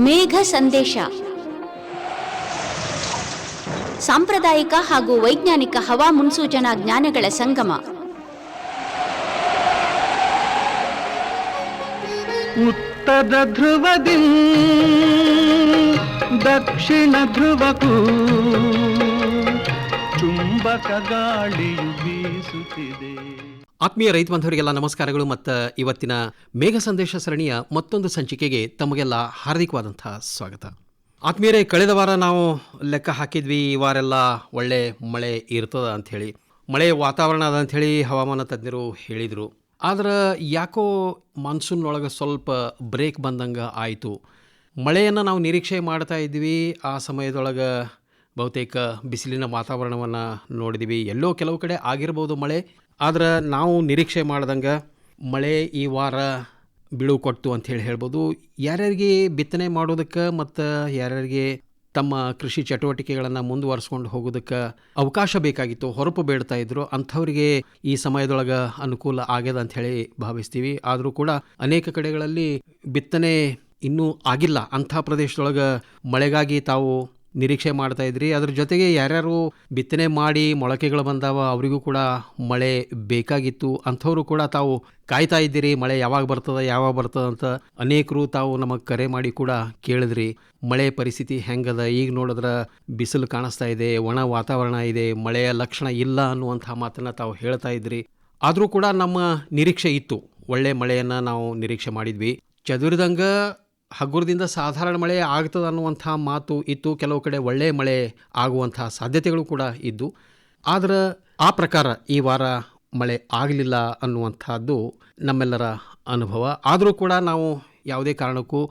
ಮೇಘ ಸಂದೇಶ. ಸಾಂಪ್ರದಾಯಿಕ ಹಾಗೂ ವೈಜ್ಞಾನಿಕ ಹವಾ ಮುನ್ಸೂಚನಾ ಜ್ಞಾನಗಳ ಸಂಗಮ. ಉತ್ತರ ಧ್ರುವದಿ, ದಕ್ಷಿಣ ಧ್ರುವಕ್ಕೂ ಚುಂಬಕ ಗಾಳಿಯು ಬೀಸುತ್ತಿದೆ. ಆತ್ಮೀಯ ರೈತ ಬಂಧವರಿಗೆಲ್ಲ ನಮಸ್ಕಾರಗಳು ಮತ್ತು ಇವತ್ತಿನ ಮೇಘ ಸಂದೇಶ ಸರಣಿಯ ಮತ್ತೊಂದು ಸಂಚಿಕೆಗೆ ತಮಗೆಲ್ಲ ಹಾರ್ದಿಕವಾದಂತಹ ಸ್ವಾಗತ. ಆತ್ಮೀಯರೇ, ಕಳೆದ ವಾರ ನಾವು ಲೆಕ್ಕ ಹಾಕಿದ್ವಿ, ಈ ವಾರೆಲ್ಲ ಒಳ್ಳೆ ಮಳೆ ಇರ್ತದ ಅಂಥೇಳಿ. ಮಳೆ ವಾತಾವರಣ ಅದ ಅಂಥೇಳಿ ಹವಾಮಾನ ತಜ್ಞರು ಹೇಳಿದರು. ಆದ್ರೆ ಯಾಕೋ ಮಾನ್ಸೂನ್ನೊಳಗೆ ಸ್ವಲ್ಪ ಬ್ರೇಕ್ ಬಂದಂಗೆ ಆಯಿತು. ಮಳೆಯನ್ನು ನಾವು ನಿರೀಕ್ಷೆ ಮಾಡ್ತಾ ಇದ್ವಿ. ಆ ಸಮಯದೊಳಗೆ ಬಹುತೇಕ ಬಿಸಿಲಿನ ವಾತಾವರಣವನ್ನು ನೋಡಿದ್ವಿ. ಎಲ್ಲೋ ಕೆಲವು ಕಡೆ ಆಗಿರ್ಬೋದು ಮಳೆ. ಆದ್ರೆ ನಾವು ನಿರೀಕ್ಷೆ ಮಾಡ್ದಂಗೆ ಮಳೆ ಈ ವಾರ ಬಿಳು ಕೊಟ್ಟು ಹೇಳಿ ಹೇಳ್ಬೋದು. ಯಾರ್ಯಾರಿಗೆ ಬಿತ್ತನೆ ಮಾಡೋದಕ್ಕೆ ಮತ್ತು ಯಾರ್ಯಾರಿಗೆ ತಮ್ಮ ಕೃಷಿ ಚಟುವಟಿಕೆಗಳನ್ನು ಮುಂದುವರಿಸ್ಕೊಂಡು ಹೋಗೋದಕ್ಕೆ ಅವಕಾಶ ಬೇಕಾಗಿತ್ತು, ಹೊರಪು ಬೇಡ್ತಾ ಇದ್ರು, ಅಂಥವರಿಗೆ ಈ ಸಮಯದೊಳಗೆ ಅನುಕೂಲ ಆಗ್ಯದ ಅಂತ ಹೇಳಿ ಭಾವಿಸ್ತೀವಿ. ಆದರೂ ಕೂಡ ಅನೇಕ ಕಡೆಗಳಲ್ಲಿ ಬಿತ್ತನೆ ಇನ್ನೂ ಆಗಿಲ್ಲ. ಅಂಥ ಪ್ರದೇಶದೊಳಗೆ ಮಳೆಗಾಗಿ ತಾವು ನಿರೀಕ್ಷೆ ಮಾಡ್ತಾ ಇದ್ರಿ. ಅದ್ರ ಜೊತೆಗೆ ಯಾರ್ಯಾರು ಬಿತ್ತನೆ ಮಾಡಿ ಮೊಳಕೆಗಳು ಬಂದಾವ, ಅವರಿಗೂ ಕೂಡ ಮಳೆ ಬೇಕಾಗಿತ್ತು. ಅಂಥವರು ಕೂಡ ತಾವು ಕಾಯ್ತಾ ಇದ್ದೀರಿ, ಮಳೆ ಯಾವಾಗ ಬರ್ತದ ಯಾವಾಗ ಬರ್ತದ ಅಂತ ಅನೇಕರು ತಾವು ನಮಗೆ ಕರೆ ಮಾಡಿ ಕೂಡ ಕೇಳಿದ್ರಿ. ಮಳೆ ಪರಿಸ್ಥಿತಿ ಹೆಂಗದ, ಈಗ ನೋಡಿದ್ರೆ ಬಿಸಿಲು ಕಾಣಿಸ್ತಾ ಇದೆ, ಒಣ ವಾತಾವರಣ ಇದೆ, ಮಳೆಯ ಲಕ್ಷಣ ಇಲ್ಲ ಅನ್ನುವಂಥ ಮಾತನ್ನು ತಾವು ಹೇಳ್ತಾ ಇದ್ರಿ. ಆದರೂ ಕೂಡ ನಮ್ಮ ನಿರೀಕ್ಷೆ ಇತ್ತು. ಒಳ್ಳೆ ಮಳೆಯನ್ನು ನಾವು ನಿರೀಕ್ಷೆ ಮಾಡಿದ್ವಿ. ಚದುರಿದಂಗ ಹಗುರದಿಂದ ಸಾಧಾರಣ ಮಳೆ ಆಗ್ತದೆ ಅನ್ನುವಂಥ ಮಾತು ಇತ್ತು. ಕೆಲವು ಕಡೆ ಒಳ್ಳೆಯ ಮಳೆ ಆಗುವಂಥ ಸಾಧ್ಯತೆಗಳು ಕೂಡ ಇದ್ದು. ಆದರೆ ಆ ಪ್ರಕಾರ ಈ ವಾರ ಮಳೆ ಆಗಲಿಲ್ಲ ಅನ್ನುವಂಥದ್ದು ನಮ್ಮೆಲ್ಲರ ಅನುಭವ. ಆದರೂ ಕೂಡ ನಾವು ಯಾವುದೇ ಕಾರಣಕ್ಕೂ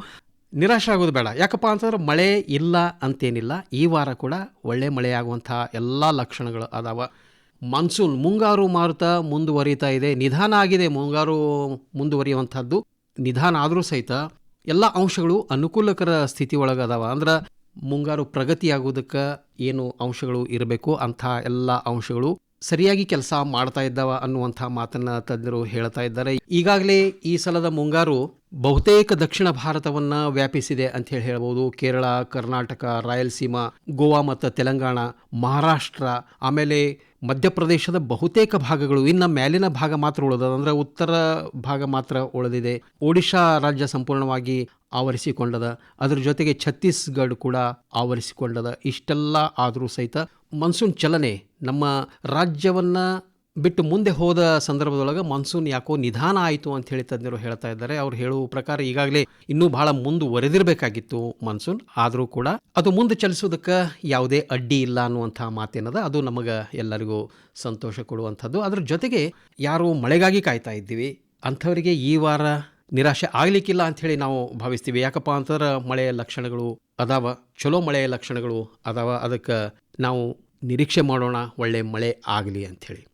ನಿರಾಶೆ ಆಗೋದು ಬೇಡ. ಯಾಕಪ್ಪ ಅಂತಂದ್ರೆ ಮಳೆ ಇಲ್ಲ ಅಂತೇನಿಲ್ಲ. ಈ ವಾರ ಕೂಡ ಒಳ್ಳೆ ಮಳೆ ಆಗುವಂಥ ಎಲ್ಲ ಲಕ್ಷಣಗಳು ಅದಾವ. ಮಾನ್ಸೂನ್ ಮುಂಗಾರು ಮಾರುತ ಮುಂದುವರಿತಾ ಇದೆ. ನಿಧಾನ ಆಗಿದೆ. ಮುಂಗಾರು ಮುಂದುವರಿಯುವಂಥದ್ದು. ನಿಧಾನ ಆದರೂ ಸಹಿತ ಎಲ್ಲ ಅಂಶಗಳು ಅನುಕೂಲಕರ ಸ್ಥಿತಿ ಒಳಗದಾವ ಅಂದ್ರೆ ಮುಂಗಾರು ಪ್ರಗತಿಯಾಗೋದಕ್ಕೆ ಏನು ಅಂಶಗಳು ಇರಬೇಕು, ಅಂಥ ಎಲ್ಲ ಅಂಶಗಳು ಸರಿಯಾಗಿ ಕೆಲಸ ಮಾಡ್ತಾ ಇದ್ದಾವ ಅನ್ನುವಂಥ ಮಾತನ್ನ ತಜ್ಞರು ಹೇಳ್ತಾ ಇದ್ದಾರೆ. ಈಗಾಗಲೇ ಈ ಸಲದ ಮುಂಗಾರು ಬಹುತೇಕ ದಕ್ಷಿಣ ಭಾರತವನ್ನ ವ್ಯಾಪಿಸಿದೆ ಅಂತ ಹೇಳಿ ಹೇಳ್ಬೋದು. ಕೇರಳ, ಕರ್ನಾಟಕ, ರಾಯಲಸೀಮಾ, ಗೋವಾ ಮತ್ತು ತೆಲಂಗಾಣ, ಮಹಾರಾಷ್ಟ್ರ, ಆಮೇಲೆ ಮಧ್ಯಪ್ರದೇಶದ ಬಹುತೇಕ ಭಾಗಗಳು, ಇನ್ನು ಮೇಲಿನ ಭಾಗ ಮಾತ್ರ ಉಳಿದದ ಅಂದರೆ ಉತ್ತರ ಭಾಗ ಮಾತ್ರ ಉಳಿದಿದೆ. ಒಡಿಶಾ ರಾಜ್ಯ ಸಂಪೂರ್ಣವಾಗಿ ಆವರಿಸಿಕೊಂಡದ. ಅದರ ಜೊತೆಗೆ ಛತ್ತೀಸ್ಗಢ ಕೂಡ ಆವರಿಸಿಕೊಂಡದ. ಇಷ್ಟೆಲ್ಲ ಆದರೂ ಸಹಿತ ಮಾನ್ಸೂನ್ ಚಲನೆ ನಮ್ಮ ರಾಜ್ಯವನ್ನ ಬಿಟ್ಟು ಮುಂದೆ ಹೋದ ಸಂದರ್ಭದೊಳಗೆ ಮಾನ್ಸೂನ್ ಯಾಕೋ ನಿಧಾನ ಆಯಿತು ಅಂತ ಹೇಳಿ ತಜ್ಞರು ಹೇಳ್ತಾ ಇದ್ದಾರೆ. ಅವ್ರು ಹೇಳುವ ಪ್ರಕಾರ ಈಗಾಗಲೇ ಇನ್ನೂ ಬಹಳ ಮುಂದುವರೆದಿರಬೇಕಾಗಿತ್ತು ಮಾನ್ಸೂನ್. ಆದರೂ ಕೂಡ ಅದು ಮುಂದೆ ಚಲಿಸೋದಕ್ಕೆ ಯಾವುದೇ ಅಡ್ಡಿ ಇಲ್ಲ ಅನ್ನುವಂಥ ಮಾತೇನದ. ಅದು ನಮಗೆ ಎಲ್ಲರಿಗೂ ಸಂತೋಷ ಕೊಡುವಂಥದ್ದು. ಅದ್ರ ಜೊತೆಗೆ ಯಾರು ಮಳೆಗಾಗಿ ಕಾಯ್ತಾ ಇದ್ದೀವಿ. ಅಂಥವರಿಗೆ ಈ ವಾರ ನಿರಾಶೆ ಆಗಲಿಕ್ಕಿಲ್ಲ ಅಂಥೇಳಿ ನಾವು ಭಾವಿಸ್ತೀವಿ. ಯಾಕಪ್ಪ ಅಂತಂದ್ರೆ ಮಳೆಯ ಲಕ್ಷಣಗಳು ಅದಾವ. ಚಲೋ ಮಳೆಯ ಲಕ್ಷಣಗಳು ಅದಾವ. ಅದಕ್ಕೆ ನಾವು ನಿರೀಕ್ಷೆ ಮಾಡೋಣ. ಒಳ್ಳೆ ಮಳೆ ಆಗಲಿ ಅಂಥೇಳಿ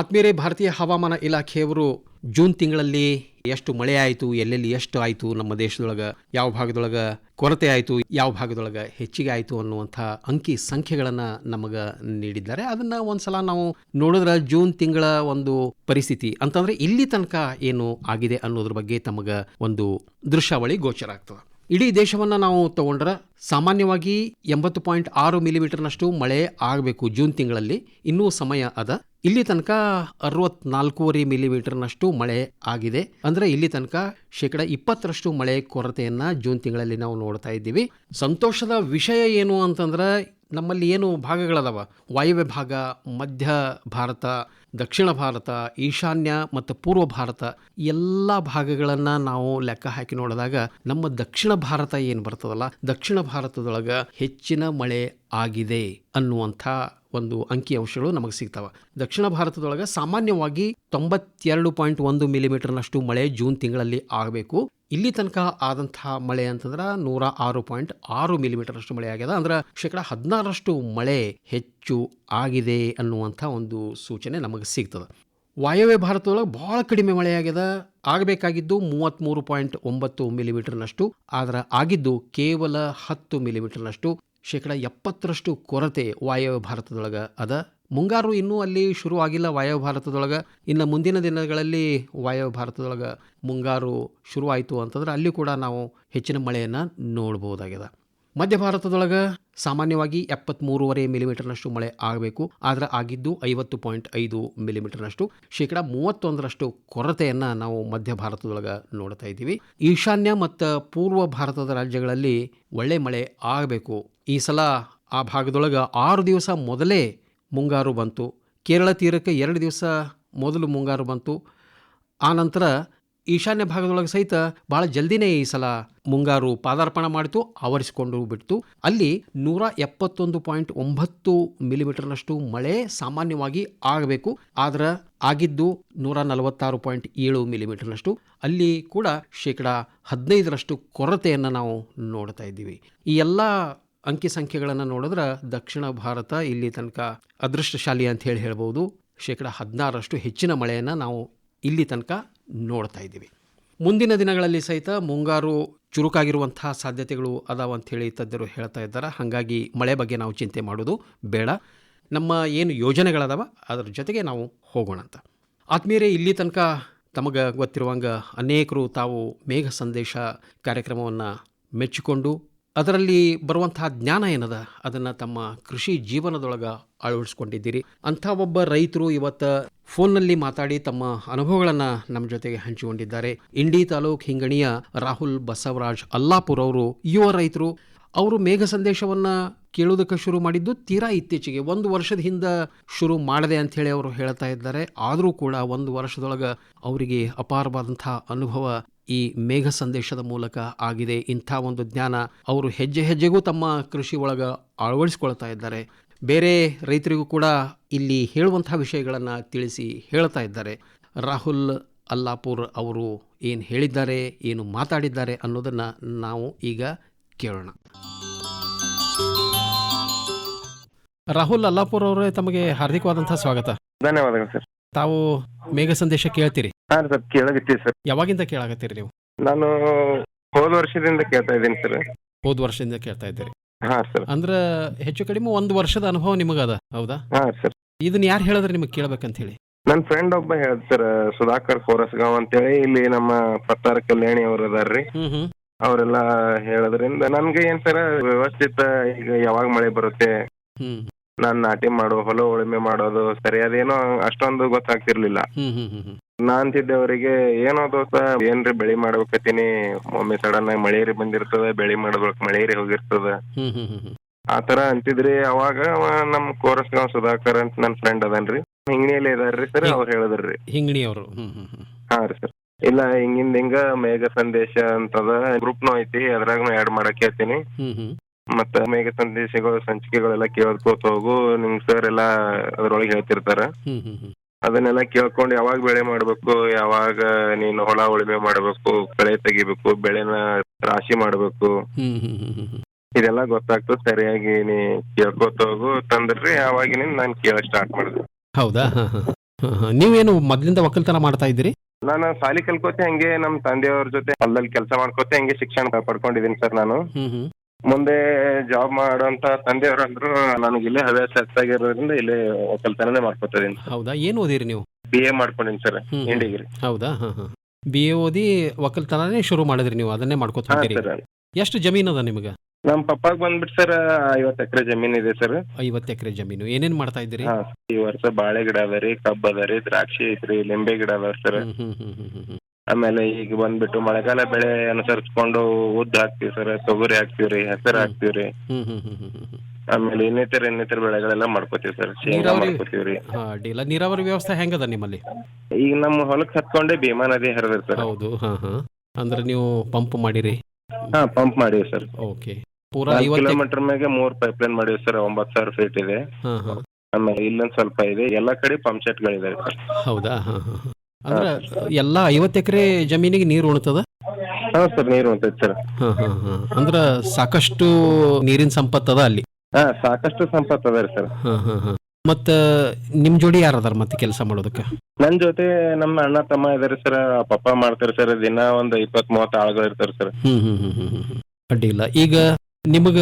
ಆತ್ಮೀಯರೇ ಭಾರತೀಯ ಹವಾಮಾನ ಇಲಾಖೆಯವರು ಜೂನ್ ತಿಂಗಳಲ್ಲಿ ಎಷ್ಟು ಮಳೆ ಆಯಿತು ಎಲ್ಲೆಲ್ಲಿ ಎಷ್ಟು ಆಯಿತು, ನಮ್ಮ ದೇಶದೊಳಗೆ ಯಾವ ಭಾಗದೊಳಗೆ ಕೊರತೆ ಆಯಿತು, ಯಾವ ಭಾಗದೊಳಗೆ ಹೆಚ್ಚಿಗೆ ಆಯಿತು ಅನ್ನುವಂಥ ಅಂಕಿ ಸಂಖ್ಯೆಗಳನ್ನು ನಮಗೆ ನೀಡಿದ್ದಾರೆ. ಅದನ್ನು ಒಂದ್ಸಲ ನಾವು ನೋಡಿದ್ರೆ ಜೂನ್ ತಿಂಗಳ ಒಂದು ಪರಿಸ್ಥಿತಿ ಅಂತಂದರೆ ಇಲ್ಲಿ ತನಕ ಏನು ಆಗಿದೆ ಅನ್ನೋದ್ರ ಬಗ್ಗೆ ತಮಗೆ ಒಂದು ದೃಶ್ಯಾವಳಿ ಗೋಚರ ಆಗ್ತದೆ. ಇಡೀ ದೇಶವನ್ನು ನಾವು ತಗೊಂಡ್ರೆ ಸಾಮಾನ್ಯವಾಗಿ ಎಂಬತ್ತು ಪಾಯಿಂಟ್ ಆರು ಮಿಲಿಮೀಟರ್ನಷ್ಟು ಮಳೆ ಆಗಬೇಕು ಜೂನ್ ತಿಂಗಳಲ್ಲಿ. ಇನ್ನೂ ಸಮಯ ಅದ. ಇಲ್ಲಿ ತನಕ ಅರವತ್ನಾಲ್ಕೂವರೆ ಮಿಲಿಮೀಟರ್ನಷ್ಟು ಮಳೆ ಆಗಿದೆ. ಅಂದರೆ ಇಲ್ಲಿ ತನಕ ಶೇಕಡ ಇಪ್ಪತ್ತರಷ್ಟು ಮಳೆ ಕೊರತೆಯನ್ನು ಜೂನ್ ತಿಂಗಳಲ್ಲಿ ನಾವು ನೋಡ್ತಾ ಇದ್ದೀವಿ. ಸಂತೋಷದ ವಿಷಯ ಏನು ಅಂತಂದ್ರೆ ನಮ್ಮಲ್ಲಿ ಏನು ಭಾಗಗಳದಾವ? ವಾಯುವ್ಯ ಭಾಗ, ಮಧ್ಯ ಭಾರತ ದಕ್ಷಿಣ ಭಾರತ, ಈಶಾನ್ಯ ಮತ್ತು ಪೂರ್ವ ಭಾರತ ಎಲ್ಲ ಭಾಗಗಳನ್ನು ನಾವು ಲೆಕ್ಕ ಹಾಕಿ ನೋಡಿದಾಗ ನಮ್ಮ ದಕ್ಷಿಣ ಭಾರತ ಏನು ಬರ್ತದಲ್ಲ, ದಕ್ಷಿಣ ಭಾರತದೊಳಗೆ ಹೆಚ್ಚಿನ ಮಳೆ ಆಗಿದೆ ಅನ್ನುವಂಥ ಒಂದು ಅಂಕಿಅಂಶಗಳು ನಮಗೆ ಸಿಗ್ತಾವೆ. ದಕ್ಷಿಣ ಭಾರತದೊಳಗೆ ಸಾಮಾನ್ಯವಾಗಿ ತೊಂಬತ್ತೆರಡು ಪಾಯಿಂಟ್ ಒಂದು ಮಿಲಿಮೀಟರ್ನಷ್ಟು ಮಳೆ ಜೂನ್ ತಿಂಗಳಲ್ಲಿ ಆಗಬೇಕು. ಇಲ್ಲಿ ತನಕ ಆದಂತಹ ಮಳೆ ಅಂತಂದ್ರೆ ನೂರ ಆರು ಪಾಯಿಂಟ್ ಆರು ಮಿಲಿಮೀಟರ್ನಷ್ಟು ಮಳೆ ಆಗ್ಯದ. ಅಂದ್ರೆ ಶೇಕಡ ಹದಿನಾರರಷ್ಟು ಮಳೆ ಹೆಚ್ಚು ಆಗಿದೆ ಅನ್ನುವಂಥ ಒಂದು ಸೂಚನೆ ನಮಗೆ ಸಿಗ್ತದೆ. ವಾಯವ್ಯ ಭಾರತದೊಳಗೆ ಬಹಳ ಕಡಿಮೆ ಮಳೆ ಆಗ್ಯದ. ಆಗಬೇಕಾಗಿದ್ದು ಮೂವತ್ತ್ಮೂರು ಪಾಯಿಂಟ್ ಒಂಬತ್ತು ಮಿಲಿಮೀಟರ್ನಷ್ಟು. ಆದರೆ ಆಗಿದ್ದು ಕೇವಲ ಹತ್ತು ಮಿಲಿಮೀಟರ್ನಷ್ಟು. ಶೇಕಡ ಎಪ್ಪತ್ತರಷ್ಟು ಕೊರತೆ ವಾಯವ್ಯ ಭಾರತದೊಳಗೆ ಅದ. ಮುಂಗಾರು ಇನ್ನೂ ಅಲ್ಲಿ ಶುರುವಾಗಿಲ್ಲ ವಾಯವ್ಯ ಭಾರತದೊಳಗೆ. ಇನ್ನು ಮುಂದಿನ ದಿನಗಳಲ್ಲಿ ವಾಯವ್ಯ ಭಾರತದೊಳಗೆ ಮುಂಗಾರು ಶುರುವಾಯಿತು ಅಂತಂದ್ರೆ ಅಲ್ಲಿ ಕೂಡ ನಾವು ಹೆಚ್ಚಿನ ಮಳೆಯನ್ನು ನೋಡ್ಬೋದಾಗಿದೆ ಮಧ್ಯ ಭಾರತದೊಳಗೆ ಸಾಮಾನ್ಯವಾಗಿ ಎಪ್ಪತ್ತ್ಮೂರುವರೆ ಮಿಲಿಮೀಟರ್ನಷ್ಟು ಮಳೆ ಆಗಬೇಕು. ಆದರೆ ಆಗಿದ್ದು ಐವತ್ತು ಪಾಯಿಂಟ್ ಐದು ಮಿಲಿಮೀಟರ್ನಷ್ಟು. ಶೇಕಡ ಮೂವತ್ತೊಂದರಷ್ಟು ಕೊರತೆಯನ್ನು ನಾವು ಮಧ್ಯ ಭಾರತದೊಳಗೆ ನೋಡ್ತಾ ಇದ್ದೀವಿ. ಈಶಾನ್ಯ ಮತ್ತು ಪೂರ್ವ ಭಾರತದ ರಾಜ್ಯಗಳಲ್ಲಿ ಒಳ್ಳೆ ಮಳೆ ಆಗಬೇಕು ಈ ಸಲ ಆ ಭಾಗದೊಳಗೆ ಆರು ದಿವಸ ಮೊದಲೇ ಮುಂಗಾರು ಬಂತು. ಕೇರಳ ತೀರಕ್ಕೆ ಎರಡು ದಿವಸ ಮೊದಲು ಮುಂಗಾರು ಬಂತು. ಆ ನಂತರ ಈಶಾನ್ಯ ಭಾಗದೊಳಗೆ ಸಹಿತ ಭಾಳ ಜಲ್ದಿನೇ ಈ ಸಲ ಮುಂಗಾರು ಪಾದಾರ್ಪಣ ಮಾಡಿತು, ಆವರಿಸಿಕೊಂಡು ಬಿಡ್ತು. ಅಲ್ಲಿ ನೂರ ಎಪ್ಪತ್ತೊಂದು ಪಾಯಿಂಟ್ ಒಂಬತ್ತು ಮಿಲಿಮೀಟರ್ನಷ್ಟು ಮಳೆ ಸಾಮಾನ್ಯವಾಗಿ ಆಗಬೇಕು. ಆದರೆ ಆಗಿದ್ದು ನೂರ ನಲವತ್ತಾರು ಪಾಯಿಂಟ್ ಏಳು ಮಿಲಿಮೀಟರ್ನಷ್ಟು. ಅಲ್ಲಿ ಕೂಡ ಶೇಕಡ ಹದಿನೈದರಷ್ಟು ಕೊರತೆಯನ್ನು ನಾವು ನೋಡ್ತಾ ಇದ್ದೀವಿ. ಈ ಎಲ್ಲ ಅಂಕಿ ಸಂಖ್ಯೆಗಳನ್ನು ನೋಡಿದ್ರೆ ದಕ್ಷಿಣ ಭಾರತ ಇಲ್ಲಿ ತನಕ ಅದೃಷ್ಟಶಾಲಿ ಅಂತ ಹೇಳಿ ಹೇಳ್ಬೋದು. ಶೇಕಡ ಹದಿನಾರರಷ್ಟು ಹೆಚ್ಚಿನ ಮಳೆಯನ್ನು ನಾವು ಇಲ್ಲಿ ತನಕ ನೋಡ್ತಾ ಇದ್ದೀವಿ. ಮುಂದಿನ ದಿನಗಳಲ್ಲಿ ಸಹಿತ ಮುಂಗಾರು ಚುರುಕಾಗಿರುವಂತಹ ಸಾಧ್ಯತೆಗಳು ಅದಾವ ಅಂಥೇಳಿ ತಜ್ಞರು ಹೇಳ್ತಾ ಇದ್ದಾರೆ. ಹಾಗಾಗಿ ಮಳೆ ಬಗ್ಗೆ ನಾವು ಚಿಂತೆ ಮಾಡೋದು ಬೇಡ. ನಮ್ಮ ಏನು ಯೋಜನೆಗಳದಾವ, ಅದರ ಜೊತೆಗೆ ನಾವು ಹೋಗೋಣ ಅಂತ. ಆತ್ಮೀಯರೇ, ಇಲ್ಲಿ ತನಕ ತಮಗೆ ಗೊತ್ತಿರುವಂಗೆ ಅನೇಕರು ತಾವು ಮೇಘ ಸಂದೇಶ ಕಾರ್ಯಕ್ರಮವನ್ನು ಮೆಚ್ಚಿಕೊಂಡು ಅದರಲ್ಲಿ ಬರುವಂತಹ ಜ್ಞಾನ ಏನದ? ಅದನ್ನು ತಮ್ಮ ಕೃಷಿ ಜೀವನದೊಳಗೆ ಅಳವಡಿಸ್ಕೊಂಡಿದ್ದೀರಿ. ಅಂಥ ಒಬ್ಬ ರೈತರು ಇವತ್ತು ಫೋನ್ನಲ್ಲಿ ಮಾತಾಡಿ ತಮ್ಮ ಅನುಭವಗಳನ್ನು ನಮ್ಮ ಜೊತೆಗೆ ಹಂಚಿಕೊಂಡಿದ್ದಾರೆ. ಇಂಡಿ ತಾಲೂಕ್ ಹಿಂಗಣಿಯ ರಾಹುಲ್ ಬಸವರಾಜ್ ಅಲ್ಲಾಪುರ್ ಅವರು ಯುವ ರೈತರು, ಅವರು ಮೇಘ ಸಂದೇಶವನ್ನು ಕೇಳೋದಕ್ಕೆ ಶುರು ಮಾಡಿದ್ದು ತೀರಾ ಇತ್ತೀಚೆಗೆ. ಒಂದು ವರ್ಷದ ಹಿಂದೆ ಶುರು ಮಾಡದೆ ಅಂಥೇಳಿ ಅವರು ಹೇಳ್ತಾ ಇದ್ದಾರೆ. ಆದರೂ ಕೂಡ ಒಂದು ವರ್ಷದೊಳಗೆ ಅವರಿಗೆ ಅಪಾರವಾದಂಥ ಅನುಭವ ಈ ಮೇಘ ಸಂದೇಶದ ಮೂಲಕ ಆಗಿದೆ. ಇಂಥ ಒಂದು ಜ್ಞಾನ ಅವರು ಹೆಜ್ಜೆ ಹೆಜ್ಜೆಗೂ ತಮ್ಮ ಕೃಷಿ ಒಳಗೆ ಅಳವಡಿಸ್ಕೊಳ್ತಾ ಇದ್ದಾರೆ. ಬೇರೆ ರೈತರಿಗೂ ಕೂಡ ಇಲ್ಲಿ ಹೇಳುವಂತಹ ವಿಷಯಗಳನ್ನು ತಿಳಿಸಿ ಹೇಳ್ತಾ ಇದ್ದಾರೆ. ರಾಹುಲ್ ಅಲ್ಲಾಪುರ್ ಅವರು ಏನು ಹೇಳಿದ್ದಾರೆ ಏನು ಮಾತಾಡಿದ್ದಾರೆ ಅನ್ನೋದನ್ನು ನಾವು ಈಗ ಕೇಳೋಣ. ರಾಹುಲ್ ಅಲ್ಲಾಪುರ್ ಅವರೇ ತಮಗೆ ಹಾರ್ದಿಕವಾದಂತಹ ಸ್ವಾಗತ. ಧನ್ಯವಾದಗಳು ಸರ್. ತಾವು ಮೇಘ ಸಂದೇಶ ಕೇಳ್ತೀರಿ. ಹಾ ಸರ್ ಕೇಳಕತ್ತೀವಿ ಸರ್. ಯಾವಾಗಿಂದ ಕೇಳಾಗತ್ತೀರಿ ನೀವು? ನಾನು ಹೋದ ವರ್ಷದಿಂದ ಕೇಳ್ತಾ ಇದ್ದೀನಿ ಸರ್. ಹೋದ ವರ್ಷದಿಂದ ಕೇಳ್ತಾ ಇದ್ದೀರಿ. ಹಾ ಸರ್. ಅಂದ್ರೆ ಹೆಚ್ಚು ಕಡಿಮೆ ಒಂದು ವರ್ಷದ ಅನುಭವ ನಿಮಗದ ಹೌದಾ? ಹಾ ಸರ್. ಇದನ್ನ ಯಾರು ಹೇಳಿದ್ರೆ ನಿಮಗೆ ಕೇಳ್ಬೇಕಂತ ಹೇಳಿ? ನನ್ನ ಫ್ರೆಂಡ್ ಒಬ್ಬ ಹೇಳ್ದ ಸರ್ ಸುಧಾಕರ್ ಕೋರಸ್ಗಾಂವ್ ಅಂತೇಳಿ ಇಲ್ಲಿ ನಮ್ಮ ಪತ್ತಾರ ಕಲ್ಯಾಣಿ ಅವರು ಅದಾರ್ರಿ. ಹ್ಮ್ ಹ್ಮ್. ಅವರೆಲ್ಲ ಹೇಳೋದ್ರಿಂದ ನನ್ಗೆ ಏನ್ ಸರ್ ವ್ಯವಸ್ಥಿತ ಈಗ ಯಾವಾಗ ಮಳೆ ಬರುತ್ತೆ ಹ್ಮ್. ನಾನ್ ನಾಟಿ ಮಾಡೋ ಹೊಲ ಉಳುಮೆ ಮಾಡೋದು ಸರಿಯಾದೇನೋ ಅಷ್ಟೊಂದು ಗೊತ್ತಾಗ್ತಿರ್ಲಿಲ್ಲ. ಹ್ಮ್ ಹ್ಮ್ ಹ್ಮ್ ಹ್ಮ್. ನಾ ಅಂತಿದ್ದೆ ಅವರಿಗೆ ಏನೋ ದೋಸ್ತ ಏನ್ರಿ ಬೆಳಿ ಮಾಡ್ಬೇಕತ್ತೀನಿ. ಒಮ್ಮೆ ಸಡನ್ ಆಗಿ ಮಳೆ ರೀ ಬಂದಿರ್ತದ ಬೆಳಿ ಮಾಡ್ಬೇಕು ಮಳೆ ರೀ ಹೋಗಿರ್ತದ ಆತರ ಅಂತಿದ್ರಿ. ಅವಾಗ ಅವ ನಮ್ ಕೋರಸ್ಗಾಂವ್ ಸುಧಾಕರ್ ಅಂತ ನನ್ ಫ್ರೆಂಡ್ ಅದನ್ರಿ. ಹಿಂಗಣಿಯಲ್ಲಿ ಇದಾರ್ರಿ ಸರ್ ಅವ್ರು ಹೇಳಿದ್ರಿ. ಹಿಂಗಣಿ ಅವರು. ಹಾ ರೀ ಸರ್ ಇಲ್ಲ ಹಿಂಗಿಂದ ಹಿಂಗ ಮೇಘ ಸಂದೇಶ ಅಂತದ ಗ್ರೂಪ್ನು ಐತಿ. ಅದ್ರಾಗನು ಆಡ್ ಮಾಡಕ್ ಹೇಳ್ತೀನಿ. ಮತ್ತ ಮೇಘ ಸಂದೇಶಗಳು ಸಂಚಿಕೆಗಳೆಲ್ಲ ಕೇಳ್ಕೋತ ಹೋಗು. ನಿಮ್ ಸರ್ ಎಲ್ಲಾ ಅದ್ರೊಳಗೆ ಹೇಳ್ತಿರ್ತಾರ. ಅದನ್ನೆಲ್ಲ ಕೇಳ್ಕೊಂಡು ಯಾವಾಗ ಬೆಳೆ ಮಾಡ್ಬೇಕು ಯಾವಾಗ ನೀನು ಹೊಲ ಉಳಿಮೆ ಮಾಡ್ಬೇಕು ಕಳೆ ತೆಗಿಬೇಕು ಬೆಳೆನ ರಾಶಿ ಮಾಡ್ಬೇಕು. ಇದೆಲ್ಲ ಗೊತ್ತಾಗ್ತದೆ ಸರಿಯಾಗಿ ನೀ ಕೇಳ್ಕೊತ ಹೋಗು ತಂದ್ರಿ ಯಾವಾಗ ನಾನು ಕೇಳಕ್ ಸ್ಟಾರ್ಟ್ ಮಾಡಿದೆ ಹೌದಾ? ನೀವೇನು ಮೊದ್ಲಿಂದ ಒಕ್ಕಲ್ತನ ಮಾಡ್ತಾ ಇದ್ದೀರಿ? ನಾನು ಸಾಲಿ ಕಲ್ಕೋತೆ ಹಂಗೆ ನಮ್ ತಂದೆಯವ್ರ ಜೊತೆ ಹೊಲದಲ್ಲಿ ಕೆಲಸ ಮಾಡ್ಕೋತೆ ಹಂಗೆ ಶಿಕ್ಷಣ ಪಡ್ಕೊಂಡಿದ್ದೀನಿ ಸರ್ ನಾನು. ಮುಂದೆ ಜಾಬ್ ಮಾಡೋಂತ ತಂದೆಯವ್ರು ಅಂದ್ರು ನನಗೆ ಇಲ್ಲೇ ಹವ್ಯಾಸ ಹೆಚ್ಚಾಗಿರೋದ್ರಿಂದ ಇಲ್ಲೇ ಒಕ್ಕಲ್ತನನೇ ಮಾಡ್ಕೋತಾ ಇದೀನಿ ಹೌದಾ? ಏನ್ ಓದಿರಿ ನೀವು? ಬಿ ಎ ಮಾಡ್ಕೊಂಡಿನಿ ಸರ್ ಹ್ಮ್. ಡಿಗ್ರಿ ಹೌದಾ? ಹಾ ಹಾ. ಬಿ ಎ ಓದಿ ಒಕ್ಕಲ್ತನನೇ ಶುರು ಮಾಡಿದ್ರಿ ನೀವು ಅದನ್ನೇ ಹಾ ಸರ್ ಎಷ್ಟು ಜಮೀನು ಅದ ನಿಮ್ಗೆ? ನಮ್ ಪಪ್ಪಾಗ್ ಬಂದ್ಬಿಟ್ಟು ಸರ್ ಐವತ್ತು ಎಕರೆ ಜಮೀನ್ ಇದೆ ಸರ್ ಐವತ್ತು ಎಕರೆ ಜಮೀನು. ಏನೇನ್ ಮಾಡ್ತಾ ಇದ್ದೀರಿ? ಹಾ ಈ ವರ್ಷ ಬಾಳೆ ಗಿಡ ಅದ ರೀ ಕಬ್ಬ್ ಅದ ರೀ ದ್ರಾಕ್ಷಿ ಐತ್ರಿ ಲಿಂಬೆ ಗಿಡ ಅದ ಸರ್ ಹ್ಮ್ ಹ್ಮ್ ಹ್ಮ್ ಹ್ಮ್ ಹ್ಮ್ ಹ್ಮ್. ಆಮೇಲೆ ಈಗ ಬಂದ್ಬಿಟ್ಟು ಮಳೆಗಾಲ ಬೆಳೆ ಅನುಸರಿಸ್ಕೊಂಡು ಉದ್ದ ಹಾಕ್ತಿವಿ ಸರ್ ತೊಗರಿ ಹಾಕ್ತಿವ್ರಿ ಹೆಸರು ಹಾಕ್ತಿವ್ರಿ ಹ್ಮ್ ಹ್ಮ್ ಹ್ಮ್ ಹ್ಮ್ ಹ್ಮ್ ಹ್ಮ್. ಆಮೇಲೆ ಇನ್ನಿತರ ಇನ್ನಿತರ ಬೆಳೆಗಳೆಲ್ಲ ಮಾಡ್ಕೋತೀವಿ ಸರ್ ಶೇಂಗಾ ನೀರಾವರಿ- ಮಾಡ್ಕೋತೀವ್ರಿ ಹಾ ಅಡ್ಡಿಲ್ಲ ನೀರಾವರಿ ವ್ಯವಸ್ಥೆ ಹೆಂಗದ ನಿಮ್ಮಲ್ಲಿ? ಈಗ ನಮ್ಮ ಹೊಲಕ್ಕೆ ಹತ್ಕೊಂಡೆ ಭೀಮಾ ನದಿ ಹರಿದಿರ್ತಾರೆ ಸರ್. ಹೌದು ಹಾ ಹಾ. ಅಂದ್ರೆ ನೀವು ಪಂಪ್ ಮಾಡಿರಿ? ಹಾ ಪಂಪ್ ಮಾಡಿವಿ ಸರ್. ಓಕೆ. ಪೂರಾ ಐವತ್ತು ಕಿಲೋಮೀಟರ್ ಮ್ಯಾಗೆ ಮೂರ್ ಪೈಪ್ ಲೈನ್ ಮಾಡಿವಿ ಸರ್ ಒಂಬತ್ತು ಸಾವಿರ ಫೀಟ್ ಇದೆ. ಹಾ ಹಾ. ಆಮೇಲೆ ಇಲ್ಲೊಂದ್ ಸ್ವಲ್ಪ ಇದೆ ಎಲ್ಲಾ ಕಡೆ ಪಂಪ್ ಸೆಟ್ ಗಳಿದಾವೆ ಸರ್. ಹೌದಾ? ಹಾ ಹಾ ಹಾ. ಅಂದ್ರೆ ಎಲ್ಲಾ ಐವತ್ತು ಎಕರೆ ಜಮೀನಿಗೆ ನೀರು ಉಣ್ತದ? ಹಾ ಸರ್ ನೀರು ಸರ್. ಹಾ ಹಾ ಹಾ. ಅಂದ್ರೆ ಸಾಕಷ್ಟು ನೀರಿನ ಸಂಪತ್ತದ ಅಲ್ಲಿ? ಹಾ ಸಾಕಷ್ಟು ಸಂಪತ್ ಅದ ರೀ ಸರ್. ಹಾ ಹಾ ಹಾ. ಮತ್ತ ನಿಮ್ ಜೋಡಿ ಯಾರದಾರ ಮತ್ತೆ ಕೆಲಸ ಮಾಡೋದಕ್ಕೆ? ನನ್ ಜೊತೆ ನಮ್ಮ ಅಣ್ಣ ತಮ್ಮ ಇದಾರೆ ಸರ್ ಪಪ್ಪ ಮಾಡ್ತಾರೆ ಸರ್ ದಿನ ಒಂದ್ ಇಪ್ಪತ್ ಮೂವತ್ತ ಆಳುಗಳು ಇರ್ತಾರೆ ಸರ್. ಹ್ಮ್ ಹ್ಮ್ ಹ್ಮ್ ಹ್ಮ್ ಹ್ಮ್. ಇಲ್ಲ. ಈಗ ನಿಮಗ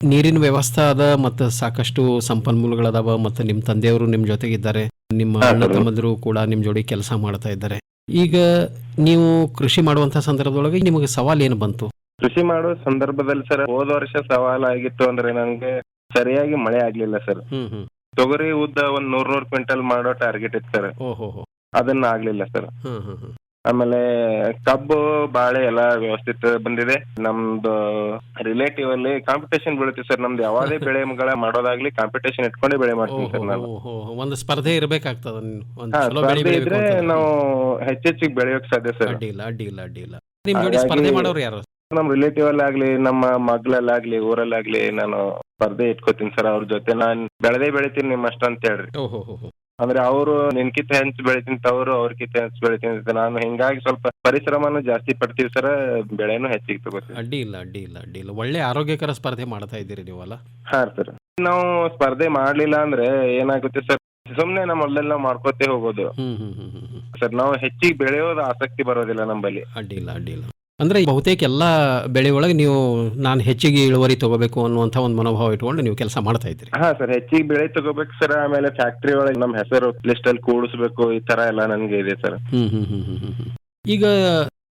ನೀರಿನ ವ್ಯವಸ್ಥೆ ಅದ ಮತ್ತ ಸಾಕಷ್ಟು ಸಂಪನ್ಮೂಲಗಳದಾವ ಮತ್ತ ನಿಮ್ಮ ತಂದೆಯವರು ನಿಮ್ಮ ಜೊತೆಗಿದ್ದಾರೆ. ನಿಮ್ಮ ಅಣ್ಣ ತಮ್ಮಂದರು ಕೂಡ ನಿಮ್ಮ ಜೋಡಿ ಕೆಲಸ ಮಾಡ್ತಾ ಇದ್ದಾರೆ. ಈಗ ನೀವು ಕೃಷಿ ಮಾಡುವಂತ ಸಂದರ್ಭದೊಳಗೆ ನಿಮಗೆ ಸವಾಲ್ ಏನು ಬಂತು? ಕೃಷಿ ಮಾಡೋ ಸಂದರ್ಭದಲ್ಲಿ ಸರ್ ಹೋದ ವರ್ಷ ಸವಾಲಾಗಿತ್ತು ಅಂದ್ರೆ ನನಗೆ ಸರಿಯಾಗಿ ಮಳೆ ಆಗ್ಲಿಲ್ಲ ಸರ್. ಹ್ಮ್ ಹ್ಮ್. ತೊಗರಿ ಉದ್ದ ಒಂದ್ ನೂರ್ ನೂರ್ ಕ್ವಿಂಟಲ್ ಮಾಡೋ ಟಾರ್ಗೆಟ್ ಇತ್ತು ಸರ್. ಓಹೋ ಅದನ್ನ ಆಗ್ಲಿಲ್ಲ ಸರ್. ಹ್ಮ್ ಹ್ಮ್ ಹ್ಮ್. ಆಮೇಲೆ ಕಬ್ಬು ಬಾಳೆ ಎಲ್ಲ ವ್ಯವಸ್ಥಿತ ಬಂದಿದೆ. ನಮ್ದು ರಿಲೇಟಿವ್ ಅಲ್ಲಿ ಕಾಂಪಿಟೇಷನ್ ಬೀಳುತ್ತೆ ಸರ್ ನಮ್ದು ಯಾವುದೇ ಬೆಳೆಗಳ ಮಾಡೋದಾಗ್ಲಿ ಕಾಂಪಿಟೇಷನ್ ಇಟ್ಕೊಂಡೇ ಬೆಳೆ ಮಾಡ್ತೀನಿ ಸರ್ ನಾನು ಒಂದು ಸ್ಪರ್ಧೆ ಇರಬೇಕಾಗ್ತದ ಸ್ಪರ್ಧೆ ಇದ್ರೆ. ನಾವು ಹೆಚ್ಚೆಚ್ಚಿಗೆ ಬೆಳೆಯೋಕ್ ಸಾಧ್ಯ ಸರ್ ಅಡ್ಡಿ ಇಲ್ಲ ಅಡ್ಡಿ ಇಲ್ಲ ಅಡ್ಡಿ ಇಲ್ಲ. ನಿಮ್ ಜೋಡಿ ಸ್ಪರ್ಧೆ ಮಾಡೋರು ಯಾರು? ನಮ್ ರಿಲೇಟಿವ್ ಅಲ್ಲಾಗ್ಲಿ ನಮ್ಮ ಮಗ್ಳಲ್ಲಾಗ್ಲಿ ಊರಲ್ಲಾಗ್ಲಿ ನಾನು ಸ್ಪರ್ಧೆ ಇಟ್ಕೋತೀನಿ ಸರ್ ಅವ್ರ ಜೊತೆ. ನಾನ್ ಬೆಳೆದೇ ಬೆಳಿತೀನಿ ನಿಮ್ಮ ಅಷ್ಟ ಅಂತ ಹೇಳ್ರಿ ಓಹೋ. ಅಂದ್ರೆ ಅವರು ನಿನ್ಕಿಂತ ಹೆಂಚ್ ಬೆಳಿತಿಂತ ಅವರು ಅವ್ರಕಿಂತ ಹೆಂಚ್ ಬೆಳಿತೀನಿ ಅಂತ ನಾನು ಹಿಂಗಾಗಿ ಸ್ವಲ್ಪ ಪರಿಶ್ರಮನು ಜಾಸ್ತಿ ಪಡ್ತೀವಿ ಸರ್ ಬೆಳೆನೂ ಹೆಚ್ಚಿಗೆ ತಗೋತೀವಿ. ಅಡ್ಡಿ ಇಲ್ಲ ಅಡ್ಡಿ ಇಲ್ಲ ಅಡ್ಡಿ ಇಲ್ಲ. ಒಳ್ಳೆ ಆರೋಗ್ಯಕರ ಸ್ಪರ್ಧೆ ಮಾಡ್ತಾ ಇದ್ದೀರಿ ನೀವಲ್ಲ? ಹಾ ಸರ್. ನಾವು ಸ್ಪರ್ಧೆ ಮಾಡ್ಲಿಲ್ಲ ಅಂದ್ರೆ ಏನಾಗುತ್ತೆ ಸರ್ ಸುಮ್ನೆ ನಮ್ಮಲ್ಲೆಲ್ಲ ಮಾಡ್ಕೋತೇ ಹೋಗೋದು. ಹ್ಮ್ ಹ್ಮ್ ಹ್ಮ್ ಹ್ಮ್ ಹ್ಮ್. ಸರ್ ನಾವು ಹೆಚ್ಚಿಗೆ ಬೆಳೆಯೋದು ಆಸಕ್ತಿ ಬರೋದಿಲ್ಲ ನಮ್ಮಲ್ಲಿ. ಅಡ್ಡಿ ಇಲ್ಲ ಅಡ್ಡಿ ಇಲ್ಲ. ಅಂದ್ರೆ ಬಹುತೇಕ ಎಲ್ಲ ಬೆಳೆ ಒಳಗೆ ನೀವು ನಾನು ಹೆಚ್ಚಿಗೆ ಇಳುವರಿ ತಗೋಬೇಕು ಅನ್ನುವಂತ ಒಂದು ಮನೋಭಾವ ಇಟ್ಕೊಂಡು ನೀವು ಕೆಲಸ ಮಾಡ್ತಾ ಇದ್ರಿ ಹಾ ಸರ್ ಹೆಚ್ಚಿಗೆ ಬೆಳೆ ತಗೋಬೇಕು ಸರ್ ಆಮೇಲೆ ಫ್ಯಾಕ್ಟ್ರಿ ಒಳಗೆ ನಮ್ಮ ಹೆಸರು ಲಿಸ್ಟ್ ಅಲ್ಲಿ ಕೂಡಿಸ್ಬೇಕು ಈ ತರ ಎಲ್ಲ ನನಗೆ ಇದೆ ಸರ್. ಹ್ಮ್ ಹ್ಮ್ ಹ್ಮ್ ಹ್ಮ್ ಹ್ಮ್ ಹ್ಮ್. ಈಗ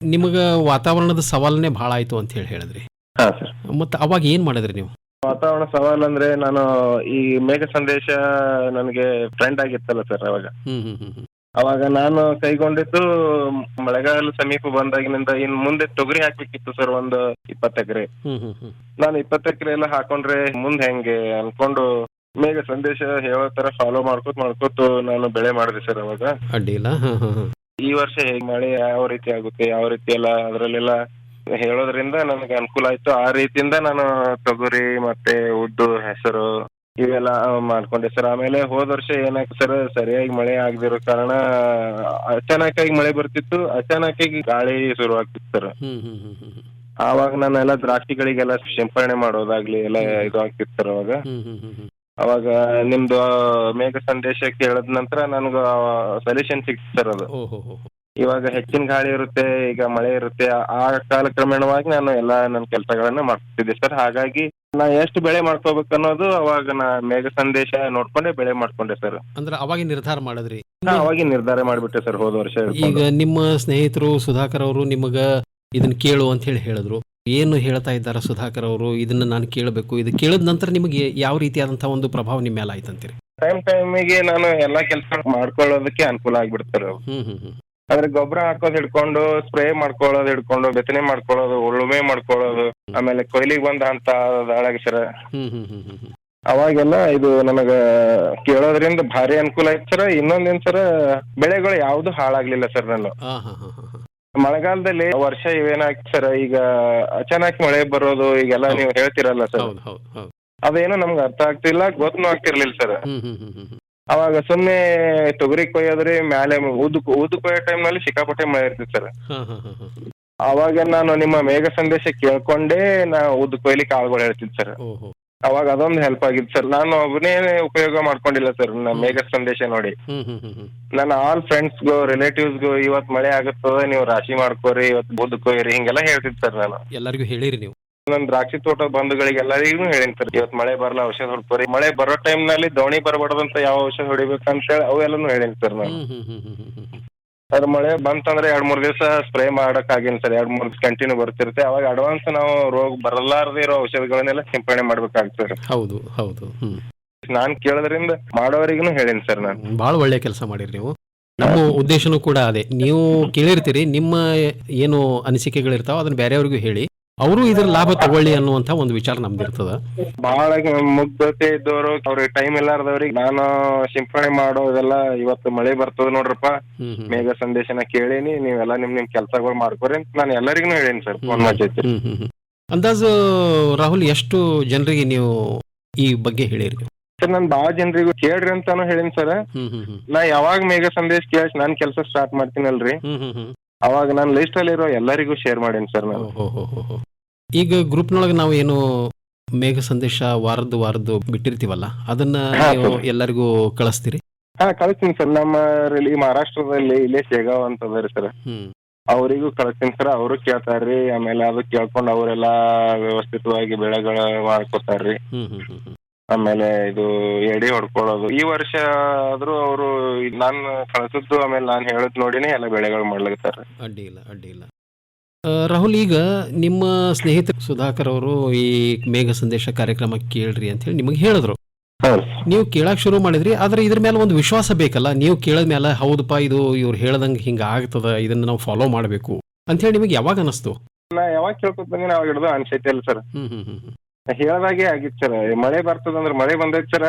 ನಿಮಗ ವಾತಾವರಣದ ಸವಾಲನೇ ಭಾಳ ಆಯ್ತು ಅಂತ ಹೇಳಿ ಹೇಳಿದ್ರಿ. ಹಾ ಸರ್. ಮತ್ತೆ ಅವಾಗ ಏನು ಮಾಡಿದ್ರಿ ನೀವು? ವಾತಾವರಣ ಸವಾಲ್ ಅಂದ್ರೆ ನಾನು ಈ ಮೇಘ ಸಂದೇಶ ನನಗೆ ಫ್ರೆಂಡ್ ಆಗಿತ್ತಲ್ಲ ಸರ್ ಅವಾಗ. ಹ್ಮ್ ಹ್ಮ್ ಹ್ಮ್ ಹ್ಮ್. ಅವಾಗ ನಾನು ಕೈಗೊಂಡಿದ್ದು ಮಳೆಗಾಲ ಸಮೀಪ ಬಂದಾಗಿನಿಂದ ಇನ್ ಮುಂದೆ ತೊಗರಿ ಹಾಕ್ಬೇಕಿತ್ತು ಸರ್ ಒಂದು ಇಪ್ಪತ್ತು ಎಕರೆ. ನಾನು ಇಪ್ಪತ್ತು ಎಕರೆ ಎಲ್ಲ ಹಾಕೊಂಡ್ರೆ ಮುಂದೆ ಹೆಂಗೆ ಅನ್ಕೊಂಡು ಮೇಘ ಸಂದೇಶ ಹೇಳೋ ತರ ಫಾಲೋ ಮಾಡ್ಕೋತ ಮಾಡ್ಕೋತ ನಾನು ಬೆಳೆ ಮಾಡಿದೆ ಸರ್ ಅವಾಗ. ಅಡ್ಡಿ ಇಲ್ಲ ಹಾಂ ಹಾಂ ಹಾಂ. ಈ ವರ್ಷ ಹೇಗೆ ಮಳೆ ಯಾವ ರೀತಿ ಆಗುತ್ತೆ ಯಾವ ರೀತಿ ಎಲ್ಲ ಅದರಲ್ಲೆಲ್ಲ ಹೇಳೋದ್ರಿಂದ ನನಗೆ ಅನುಕೂಲ ಆಯ್ತು. ಆ ರೀತಿಯಿಂದ ನಾನು ತೊಗರಿ ಮತ್ತೆ ಉದ್ದು ಹೆಸರು ಇವೆಲ್ಲ ಮಾಡ್ಕೊಂಡೆ ಸರ್. ಆಮೇಲೆ ಹೋದ ವರ್ಷ ಏನಾಯ್ತು ಸರ್ ಸರಿಯಾಗಿ ಮಳೆ ಆಗದಿರೋ ಕಾರಣ ಅಚಾನಕ್ ಆಗಿ ಮಳೆ ಬರ್ತಿತ್ತು ಅಚಾನಕ್ಕಾಗಿ ಗಾಳಿ ಶುರು ಆಗ್ತಿತ್ತು ಸರ್. ಆವಾಗ ನಾನೆಲ್ಲ ದ್ರಾಕ್ಷಿಗಳಿಗೆಲ್ಲ ಸಿಂಪರಣೆ ಮಾಡೋದಾಗ್ಲಿ ಎಲ್ಲ ಇದು ಆಗ್ತಿತ್ತು ಸರ್ ಅವಾಗ ಅವಾಗ ನಿಮ್ದು ಮೇಘ ಸಂದೇಶ ಕೇಳದ ನಂತರ ನನಗೆ ಸೊಲ್ಯೂಷನ್ ಸಿಕ್ತು ಸರ್ ಅದು. ಇವಾಗ ಹೆಚ್ಚಿನ ಗಾಳಿ ಇರುತ್ತೆ ಈಗ ಮಳೆ ಇರುತ್ತೆ ಆ- ಆ ಕಾಲಕ್ರಮೇಣವಾಗಿ ನಾನು ಎಲ್ಲಾ ನನ್ನ ಕೆಲಸಗಳನ್ನ ಮಾಡ್ತಿದ್ದೆ ಸರ್. ಹಾಗಾಗಿ ನಾ ಎಷ್ಟು ಬೆಳೆ ಮಾಡ್ಕೋಬೇಕು ಅನ್ನೋದು ಅವಾಗ ನಾ ಮೇಘ ಸಂದೇಶ ನೋಡ್ಕೊಂಡೆ ಬೆಳೆ ಮಾಡ್ಕೊಂಡೆ ಸರ್ ಅಂದ್ರೆ ಅವಾಗ ನಿರ್ಧಾರ ಮಾಡಿದ್ರಿ? ಅವಾಗಿ ನಿರ್ಧಾರ ಮಾಡಿಬಿಟ್ಟೆ ಸರ್ ಹೋದ ವರ್ಷ ಈಗ ಹಿಡ್ಕೊಂಡು. ನಿಮ್ಮ ಸ್ನೇಹಿತರು ಸುಧಾಕರ್ ಅವರು ನಿಮಗ ಇದನ್ನ ಕೇಳು ಅಂತ ಹೇಳಿ ಹೇಳಿದ್ರು. ಏನು ಹೇಳ್ತಾ ಇದ್ದಾರ ಸುಧಾಕರ್ ಅವರು? ಇದನ್ನ ನಾನು ಕೇಳಬೇಕು. ಇದು ಕೇಳಿದ ನಂತರ ನಿಮಗೆ ಯಾವ ರೀತಿಯಾದಂತಹ ಒಂದು ಪ್ರಭಾವ ನಿಮ್ಮ ಮೇಲೆ ಆಯ್ತಂತೀರಿ? ಟೈಮ್ ಟೈಮಿಗೆ ನಾನು ಎಲ್ಲಾ ಕೆಲಸ ಮಾಡ್ಕೊಳ್ಳೋದಕ್ಕೆ ಅನುಕೂಲ ಆಗ್ಬಿಡ್ತಾರೆ ಹ್ಮ್ ಹ್ಮ್ ಹ್ಮ್. ಅಂದ್ರೆ ಗೊಬ್ಬರ ಹಾಕೋದ್ ಹಿಡ್ಕೊಂಡು ಸ್ಪ್ರೇ ಮಾಡ್ಕೊಳ್ಳೋದು ಹಿಡ್ಕೊಂಡು ಬಿತ್ತನೆ ಮಾಡ್ಕೊಳ್ಳೋದು ಉಳುಮೆ ಮಾಡ್ಕೊಳ್ಳೋದು ಆಮೇಲೆ ಕೊಯ್ಲಿಗೆ ಬಂದ ಅಂತ ಸರ್ ಹ್ಮ್ ಅವಾಗೆಲ್ಲ ಇದು ನನಗ ಕೇಳೋದ್ರಿಂದ ಭಾರಿ ಅನುಕೂಲ ಆಯ್ತು ಸರ್. ಇನ್ನೊಂದೇನ್ ಸರ್ ಬೆಳೆಗಳು ಯಾವ್ದು ಹಾಳಾಗ್ಲಿಲ್ಲ ಸರ್ ನಾನು ಮಳೆಗಾಲದಲ್ಲಿ ವರ್ಷ ಇವೇನಾಯ್ತು ಸರ್ ಈಗ ಅಚಾನಕ್ ಮಳೆ ಬರೋದು ಈಗೆಲ್ಲ ನೀವು ಹೇಳ್ತಿರಲ್ಲ ಸರ್. ಅದೇನು ನಮ್ಗೆ ಅರ್ಥ ಆಗ್ತಿಲ್ಲ ಗೊತ್ತೂ ಆಗ್ತಿರ್ಲಿಲ್ಲ ಸರ್. ಅವಾಗ ಸುಮ್ನೆ ತೊಗರಿ ಕೊಯ್ಯೋದ್ರಿ ಮ್ಯಾಲೆ ಊದು ಊದು ಕೊಯ್ಯೋ ಟೈಮ್ನಲ್ಲಿ ಸಿಕ್ಕಾಪಟ್ಟೆ ಮಳೆ ಇರ್ತಿತ್ತು ಸರ್. ಅವಾಗ ನಾನು ನಿಮ್ಮ ಮೇಘ ಸಂದೇಶ ಕೇಳ್ಕೊಂಡೇ ನಾ ಉದ್ದು ಕೊಯ್ಲಿಕ್ಕೆ ಆಳ್ಗಳು ಹೇಳ್ತಿದ್ದೆ ಸರ್. ಅವಾಗ ಅದೊಂದು ಹೆಲ್ಪ್ ಆಗಿತ್ತು ಸರ್. ನಾನು ಒಬ್ಬನೇ ಉಪಯೋಗ ಮಾಡ್ಕೊಂಡಿಲ್ಲ ಸರ್ ನಮ್ಮ ಮೇಘ ಸಂದೇಶ ನೋಡಿ. ನನ್ನ ಆಲ್ ಫ್ರೆಂಡ್ಸ್ಗೂ ರಿಲೇಟಿವ್ಸ್ಗೂ ಇವತ್ ಮಳೆ ಆಗುತ್ತದ ನೀವು ರಾಶಿ ಮಾಡ್ಕೋರಿ ಇವತ್ತು ಬುದ್ಧ ಕೊಯ್ರಿ ಹಿಂಗೆಲ್ಲ ಹೇಳ್ತಿದ್ ಸರ್ ನಾನು. ಎಲ್ಲರಿಗೂ ಹೇಳಿರಿ ನೀವು. ನನ್ನ ದ್ರಾಕ್ಷಿ ತೋಟ ಬಂಧುಗಳಿಗೆ ಎಲ್ಲರಿಗೂ ಹೇಳಿನಿ ಸರ್. ಇವತ್ತು ಮಳೆ ಬರಲ್ಲ ಔಷಧ ಹೊಡ್ಕೋರಿ. ಮಳೆ ಬರೋ ಟೈಮ್ನಲ್ಲಿ ದೋಣಿ ಬರಬಾರ್ದಂತ ಯಾವ ಔಷಧ ಹೊಡಿಬೇಕಂತ ಹೇಳಿ ಅವೆಲ್ಲನೂ ಹೇಳಿನಿ ಸರ್ ನಾನು. ಹ್ಮ್ ಹ್ಮ್ ಹ್ಮ್ ಹ್ಮ್ ಹ್ಮ್ ಹ್ಮ್. ಹ್ಮ್. ಅದ್ರ ಮಳೆ ಬಂತಂದ್ರೆ ಎರಡ್ ಮೂರ್ ದಿವಸ ಸ್ಪ್ರೇ ಮಾಡಕ್ ಆಗಿನ್ ಸರ್. ಎರಡ್ ಮೂರ್ ಕಂಟಿನ್ಯೂ ಬರ್ತಿರುತ್ತೆ. ಅವಾಗ ಅಡ್ವಾನ್ಸ್ ನಾವು ರೋಗ ಬರಲಾರದೇ ಇರೋ ಔಷಧಗಳನ್ನೆಲ್ಲ ಸಿಂಪಡಣೆ ಮಾಡ್ಬೇಕಾಗ್ತದೆ ಸರ್. ಹೌದು ಹೌದು ಹ್ಮ್. ನಾನ್ ಕೇಳೋದ್ರಿಂದ ಮಾಡೋರಿಗೂ ಹೇಳಿನಿ ಸರ್ ನಾನು. ಬಹಳ ಒಳ್ಳೆ ಕೆಲಸ ಮಾಡಿರಿ ನೀವು. ನಮ್ಮ ಉದ್ದೇಶನೂ ಕೂಡ ಅದೇ. ನೀವು ಕೇಳಿರ್ತೀರಿ ನಿಮ್ಮ ಏನು ಅನಿಸಿಕೆಗಳಿರ್ತಾವ ಅದನ್ನ ಬೇರೆಯವ್ರಿಗೂ ಹೇಳಿ. ಅವರು ಇದ್ರ ಲಾಭ ತಗೊಳ್ಳಿ ಅನ್ನುವಂತ ಒಂದು ವಿಚಾರ ನಮ್ದಿರ್ತದ ಬಹಳ ಮುಗ್ಧತೆ ಇದ್ದವರು ಅವ್ರಿಗೆ ಟೈಮ್ ಇಲ್ಲಾರ್ದವ್ರಿಗೆ ನಾನು ಸಿಂಪಡಣೆ ಮಾಡೋದೆಲ್ಲ ಇವತ್ತು ಮಳೆ ಬರ್ತದ ನೋಡ್ರಪ್ಪ. ಮೇಘ ಸಂದೇಶನ ಕೇಳೀನಿ ನೀವೆಲ್ಲ ನಿಮ್ ನಿಮ್ ಕೆಲ್ಸಗಳು ಮಾಡ್ಕೊರಿ ಅಂತ ನಾನು ಎಲ್ಲರಿಗೂ ಹೇಳೇನಿ ಸರ್ ಫೋನ್ ಮಾಡಿ. ಅಂದಾಜು ರಾಹುಲ್ ಎಷ್ಟು ಜನರಿಗೆ ನೀವು ಈ ಬಗ್ಗೆ ಹೇಳಿರಿ? ಸರ್ ನಾನು ಬಾಳ ಜನರಿಗೂ ಕೇಳ್ರಿ ಅಂತಾನು ಹೇಳಿನಿ ಸರ್. ನಾ ಯಾವಾಗ ಮೇಘ ಸಂದೇಶ ಕೇಳಿ ನಾನು ಕೆಲಸ ಸ್ಟಾರ್ಟ್ ಮಾಡ್ತೀನಲ್ರಿ. ಅವಾಗ ನಾನು ಲಿಸ್ಟ್ ಅಲ್ಲಿರೋ ಎಲ್ಲರಿಗೂ ಶೇರ್ ಮಾಡೀನಿ ಸರ್ ನಾನು. ಈಗ ಗ್ರೂಪ್ನೊಳಗೆ ನಾವು ಏನು ಮೇಘ ಸಂದೇಶ ವಾರದ್ದು ವಾರದ್ದು ಬಿಟ್ಟಿರ್ತೀವಲ್ಲ ಅದನ್ನ ನೀವು. ಎಲ್ಲರಿಗೂ ಕಳಿಸ್ತೀರಿ? ಹಾ ಕಳಿಸ್ತೀನಿ ಸರ್. ನಮ್ಮ ಇಲ್ಲಿ ಮಹಾರಾಷ್ಟ್ರದಲ್ಲಿ ಇಲ್ಲೇ ಶೇಗಾವ್ ಅಂತ ಅದ ರೀ ಸರ್. ಹ್ಮ್. ಅವರಿಗೂ ಕಳಿಸ್ತೀನಿ ಸರ್. ಅವರು ಕೇಳ್ತಾರ್ರಿ. ಆಮೇಲೆ ಅದು ಕೇಳ್ಕೊಂಡು ಅವರೆಲ್ಲ ವ್ಯವಸ್ಥಿತವಾಗಿ ಬೆಳೆಗಳ ಮಾಡ್ಕೊತಾರ್ರಿ. ಹ್ಮ್ ಹ್ಮ್ ಹ್ಮ್ ಹ್ಮ್. ಆಮೇಲೆ ಇದು ಎಡಿ ಹೊಡ್ಕೊಳ್ಳೋದು. ಈ ವರ್ಷ ಆದ್ರೂ ಅವರು ನಾನ್ ಕಳಿಸಿದ್ದು ಆಮೇಲೆ ನಾನು ಹೇಳದ್ ನೋಡಿನೇ ಎಲ್ಲ ಬೆಳೆಗಳು ಮಾಡ್ಲಿಕತ್ತಾರ ಅಡ್ಡಿ ಇಲ್ಲ ಅಡ್ಡಿ ಇಲ್ಲ. ರಾಹುಲ್ ಈಗ ನಿಮ್ಮ ಸ್ನೇಹಿತ ಸುಧಾಕರ್ ಅವರು ಈ ಮೇಘ ಸಂದೇಶ ಕಾರ್ಯಕ್ರಮ ಕೇಳ್ರಿ ಅಂತ ಹೇಳಿ ನಿಮಗೆ ಹೇಳಿದ್ರು. ನೀವು ಕೇಳಕ್ ಶುರು ಮಾಡಿದ್ರಿ ಆದ್ರೆ ಇದ್ರ ಮೇಲೆ ಒಂದು ವಿಶ್ವಾಸ ಬೇಕಲ್ಲ. ನೀವು ಕೇಳದ ಮೇಲೆ ಹೌದಪ್ಪ ಇದು ಇವ್ರು ಹೇಳ್ದಂಗೆ ಹಿಂಗ ಆಗ್ತದ ಇದನ್ನ ನಾವು ಫಾಲೋ ಮಾಡಬೇಕು ಅಂತ ಹೇಳಿ ನಿಮಗೆ ಯಾವಾಗ ಅನಿಸ್ತು? ನಾ ಯಾವಾಗ ಕೇಳ್ಕೊತ ನಾವ್ ಅವಾಗ ಹಿಡ್ದು ಅನ್ಸೈತಿ ಅಲ್ಲ ಸರ್ ಹೇಳದಾಗೆ ಆಗಿತ್ತು ಸರ್ ಮಳೆ ಬರ್ತದಂದ್ರೆ ಮಳೆ ಬಂದೈತ್ ಸರ್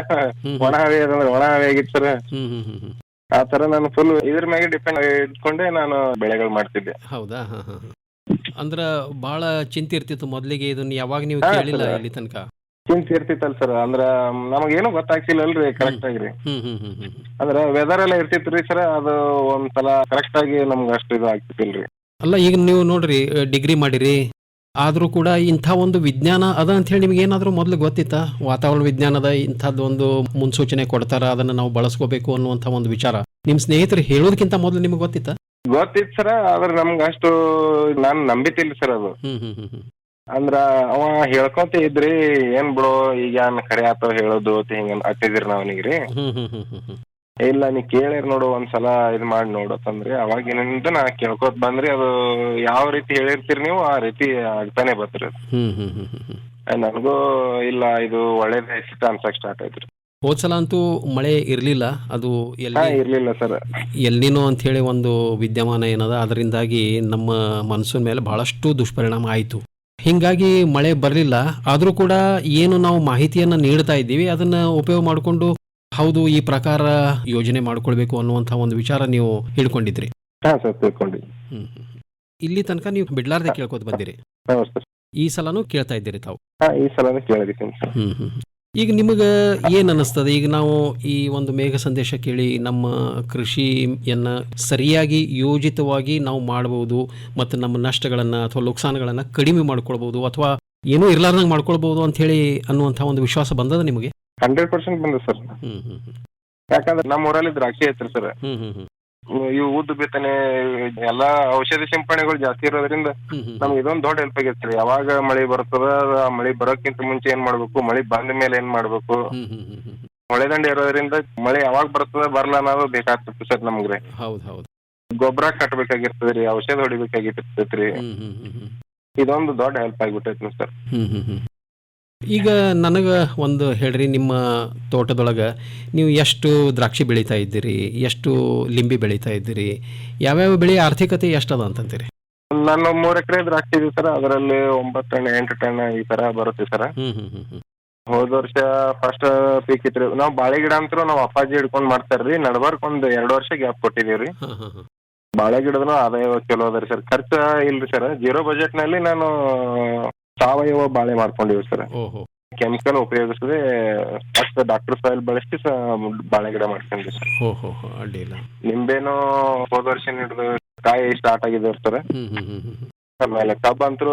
ಒಣ ಹವೆ ಅದಂದ್ರೆ ಒಣ ಹವೆ ಆಗಿತ್ತು ಸರ್ ಹ್ಮ್ ಹ್ಮ್ ಹ್ಮ್ ಹ್ಮ್. ಆ ತರ ನಾನು ಫುಲ್ ಇದ್ರ ಮ್ಯಾಗೆ ಡಿಪೆಂಡ್ ಇಟ್ಕೊಂಡೆ ನಾನು ಬೆಳೆಗಳು ಮಾಡ್ತಿದ್ದೆ. ಹೌದಾ. ಅಂದ್ರ ಬಹಳ ಚಿಂತೆ ಇರ್ತಿತ್ತು ಮೊದಲಿಗೆ ಇದನ್ನ ಯಾವಾಗ ನೀವು ಹಾ, ಕೇಳಿಲ್ಲ ಸರ್. ಇಲ್ಲಿ ತನಕ? ಚಿಂತೆ ಇರ್ತಿತ್ತಲ್ ಸರ್. ಅಂದ್ರ ನಮಗೇನು ಗೊತ್ತಾಗ್ತಿಲ್ಲ ಅಲ್ರಿ ಕರೆಕ್ಟ್ ಆಗಿ. ಹ್ಮ್ ಹ್ಮ್ ಹ್ಮ್ ಹ್ಮ್ ಹ್ಮ್. ಅಂದ್ರ ವೆದರ್ ಎಲ್ಲ ಇರ್ತಿತ್ರಿ ಸರ್ ಅದು ಒಂದ್ಸಲ ಕರೆಕ್ಟ್ ಆಗಿ ನಮ್ಗೆ ಅಷ್ಟು ಇದು ಆಗ್ತಿತ್ತಿಲ್ರಿ ಅಲ್ಲ ಈಗ ನೀವು ನೋಡ್ರಿ ಡಿಗ್ರಿ ಮಾಡಿರಿ. ಆದ್ರೂ ಕೂಡ ಇಂಥ ಒಂದು ವಿಜ್ಞಾನ ಅದ ಅಂತ ಹೇಳಿ ನಿಮ್ಗೆ ಏನಾದ್ರೂ ಮೊದಲು ಗೊತ್ತಿತ್ತಾ? ವಾತಾವರಣ ವಿಜ್ಞಾನದ ಇಂಥದ್ದು ಒಂದು ಮುನ್ಸೂಚನೆ ಕೊಡ್ತಾರ ಅದನ್ನ ನಾವು ಬಳಸ್ಕೋಬೇಕು ಅನ್ನುವಂತ ಒಂದು ವಿಚಾರ. ನಿಮ್ ಸ್ನೇಹಿತರು ಹೇಳೋದಕ್ಕಿಂತ ಮೊದಲು ನಿಮ್ಗೆ ಗೊತ್ತಿತ್ತಾ? ಗೊತ್ತಿತ್ತು ಸರ ಆದ್ರೆ ನಮ್ಗೆ ಅಷ್ಟು ನಾನು ನಂಬಿತಿಲ್ಲ ಸರ್ ಅದು. ಹ್ಮ್ ಹ್ಮ್ ಹ್ಮ್ ಹ್ಮ್. ಅಂದ್ರ ಅವ ಹೇಳ್ಕೊತ ಇದ್ರಿ ಏನ್ ಬಿಡು ಈಗ ಏನ್ ಖರೆ ಆತೋ ಹೇಳೋದು ಅಂತ ಹಿಂಗ ಅಟ್ಟಿದ್ರಿ ನಾವನಿಗ್ರಿ ಹ್ಮ್ ಹ್ಮ್ ಹ್ಮ್ ಹ್ಮ್ ಹ್ಮ್. ಇಲ್ಲ ನೀ ಕೇಳಿರ್ ನೋಡು ಒಂದ್ಸಲ ಇದ್ ಮಾಡಿ ನೋಡು ಅವಾಗ ಅವಾಗಿನಿಂದ ನಾ ಕೇಳ್ಕೊತ ಬಂದ್ರಿ ಅದು ಯಾವ ರೀತಿ ಹೇಳಿರ್ತೀರಿ ನೀವು ಆ ರೀತಿ ಆಗ್ತಾನೆ ಬತ್ರಿ ಅದು. ಹ್ಮ್ ಹ್ಮ್ ಹ್ಮ್ ಹ್ಮ್ ಹ್ಮ್. ನನಗೂ ಇಲ್ಲ ಇದು ಒಳ್ಳೇದೇ ಇಷ್ಟ ಅನ್ಸಕ್ ಸ್ಟಾರ್ಟ್ ಆಯ್ತ್ರಿ ಹೋದ್ ಸಲ ಅಂತೂ ಮಳೆ ಇರಲಿಲ್ಲ. ಅದು ಎಲ್ಲಿ ಇರ್ಲಿಲ್ಲ ಸರ್. ಎಲ್ಲಿನೋ ಅಂತ ಹೇಳಿ ಒಂದು ವಿದ್ಯಮಾನ ಏನದ ಅದರಿಂದಾಗಿ ನಮ್ಮ ಮನ್ಸೂನ್ ಮೇಲೆ ಬಹಳಷ್ಟು ದುಷ್ಪರಿಣಾಮ ಆಯಿತು. ಹಿಂಗಾಗಿ ಮಳೆ ಬರಲಿಲ್ಲ. ಆದರೂ ಕೂಡ ಏನು ನಾವು ಮಾಹಿತಿಯನ್ನು ನೀಡ್ತಾ ಇದ್ದೀವಿ. ಅದನ್ನ ಉಪಯೋಗ ಮಾಡಿಕೊಂಡು ಹೌದು ಈ ಪ್ರಕಾರ ಯೋಜನೆ ಮಾಡ್ಕೊಳ್ಬೇಕು ಅನ್ನುವಂಥ ಒಂದು ವಿಚಾರ ನೀವು ಹಿಡ್ಕೊಂಡಿದ್ರಿ. ಇಲ್ಲಿ ತನಕ ನೀವು ಬಿಡ್ಲಾರ್ದೆ ಕೇಳ್ಕೊತ ಬಂದಿರಿ. ಈ ಸಲನೂ ಕೇಳ್ತಾ ಇದ್ದೀರಿ ತಾವು. ಈ ಸಲನೂ ಕೇಳಿದ್ದೀನಿ. ಈಗ ನಿಮಗೆ ಏನು ಅನ್ನಿಸ್ತದೆ ಈಗ ನಾವು ಈ ಒಂದು ಮೇಘ ಸಂದೇಶ ಕೇಳಿ ನಮ್ಮ ಕೃಷಿಯನ್ನ ಸರಿಯಾಗಿ ಯೋಜಿತವಾಗಿ ನಾವು ಮಾಡಬಹುದು ಮತ್ತು ನಮ್ಮ ನಷ್ಟಗಳನ್ನು ಅಥವಾ ನುಕ್ಸಾನಗಳನ್ನು ಕಡಿಮೆ ಮಾಡ್ಕೊಳ್ಬಹುದು ಅಥವಾ ಏನೂ ಇರ್ಲಾರ್ದಂಗೆ ಮಾಡ್ಕೊಳ್ಬಹುದು ಅಂತ ಹೇಳಿ ಅನ್ನುವಂಥ ಒಂದು ವಿಶ್ವಾಸ ಬಂದದ ನಿಮಗೆ ಹಂಡ್ರೆಡ್ ಪರ್ಸೆಂಟ್ ಬಂದ ಸರ್ ಹ್ಮ್ ಹ್ಮ್ ಹ್ಮ್. ಯಾಕಂದ್ರೆ ನಮ್ಮ ಊರಲ್ಲಿ ದ್ರಾಕ್ಷಿ ಐತ್ರಿ ಸರ್ ಹ್ಮ್ ಹ್ಮ್ ಹ್ಮ್. ಇವು ಉದ್ದು ಬಿತ್ತನೆ ಎಲ್ಲಾ ಔಷಧಿ ಸಿಂಪಡಣೆಗಳು ಜಾಸ್ತಿ ಇರೋದ್ರಿಂದ. ನಮ್ಗೆ ಇದೊಂದು ದೊಡ್ಡ ಹೆಲ್ಪ್ ಆಗೈತ್ರಿ ಯಾವಾಗ ಮಳಿ ಬರ್ತದ ಆ ಮಳಿ ಬರೋಕ್ಕಿಂತ ಮುಂಚೆ ಏನ್ ಮಾಡ್ಬೇಕು ಮಳೆ ಬಂದ ಮೇಲೆ ಏನ್ ಮಾಡ್ಬೇಕು ಹ್ಮ್ ಹ್ಮ್ ಹ್ಮ್ ಹ್ಮ್. ಮಳೆ ದಂಡೆ ಇರೋದ್ರಿಂದ ಮಳೆ ಯಾವಾಗ ಬರ್ತದ ಬರ್ಲ ಅನ್ನೋದು ಬೇಕಾಗ್ತದೆ ಸರ್ ನಮ್ಗ್ರಿ ಹೌದು ಹೌದು ಗೊಬ್ಬರ ಕಟ್ಟಬೇಕಾಗಿರ್ತದ್ರಿ ಔಷಧ ಹೊಡಿಬೇಕಾಗಿರ್ತೈತ್ರಿ. ಇದೊಂದು ದೊಡ್ಡ ಹೆಲ್ಪ್ ಆಗಿಬಿಟ್ಟೈತಿ ಸರ್. ಈಗ ನನಗೆ ಒಂದು ಹೇಳ್ರಿ ನಿಮ್ಮ ತೋಟದೊಳಗೆ ನೀವು ಎಷ್ಟು ದ್ರಾಕ್ಷಿ ಬೆಳೀತಾ ಇದ್ದೀರಿ ಎಷ್ಟು ಲಿಂಬಿ ಬೆಳೀತಾ ಇದ್ದೀರಿ ಯಾವ್ಯಾವ ಬೆಳೆ ಆರ್ಥಿಕತೆ ಎಷ್ಟದ ಅಂತಂತೀರಿ? ನಾನು ಮೂರ್ ಎಕರೆ ದ್ರಾಕ್ಷಿ ಇದೆ ಸರ್ ಅದರಲ್ಲಿ ಒಂಬತ್ತು ಟನ್ ಎಂಟು ಟನ್ ಈ ತರ ಬರುತ್ತೆ ಸರ್. ಹ್ಮ್ ಹ್ಮ್ ಹ್ಮ್ ಹ್ಮ್. ಹೋದ ವರ್ಷ ಫಸ್ಟ್ ಪೀಕ್ ಇತ್ರಿ. ನಾವು ಬಾಳೆ ಗಿಡ ಅಂತೂ ನಾವು ಅಪ್ಪಾಜಿ ಹಿಡ್ಕೊಂಡ್ ಮಾಡ್ತಾರ್ರಿ ನಡ್ಬರ್ಕ್ ಒಂದ್ ಎರಡು ವರ್ಷ ಗ್ಯಾಪ್ ಕೊಟ್ಟಿದೀವ್ರಿ ಹಾಂ ಹಾಂ ಹಾಂ ಬಾಳೆ ಗಿಡದ ಆದಾಯ ಚಲೋ ಅದ್ರಿ ಸರ್. ಖರ್ಚು ಇಲ್ರಿ ಸರ್ ಜೀರೋ ಬಜೆಟ್ನಲ್ಲಿ ನಾನು ಸಾವಯವ ಬಾಳೆ ಮಾಡ್ಕೊಂಡಿವಿ ಸರ್. ಓಹೋ. ಕೆಮಿಕಲ್ ಉಪಯೋಗಿಸದೆ ಫಸ್ಟ್ ಡಾಕ್ಟರ್ ಸಾಯಿಲ್ ಬಳಸಿ ಬಾಳೆ ಗಿಡ ಮಾಡ್ಕೊಂಡಿವಿ ಸರ್. ಓಹೋ ಅಡ್ಡಿಲ್ಲ ನಿಂಬೆನು ಹೋದ ವರ್ಷ ಹಿಡಿದು ಕಾಯಿ ಸ್ಟಾರ್ಟ್ ಆಗಿದೆ ಸರ್. ಆಮೇಲೆ ಕಬ್ಬ್ ಅಂತೂ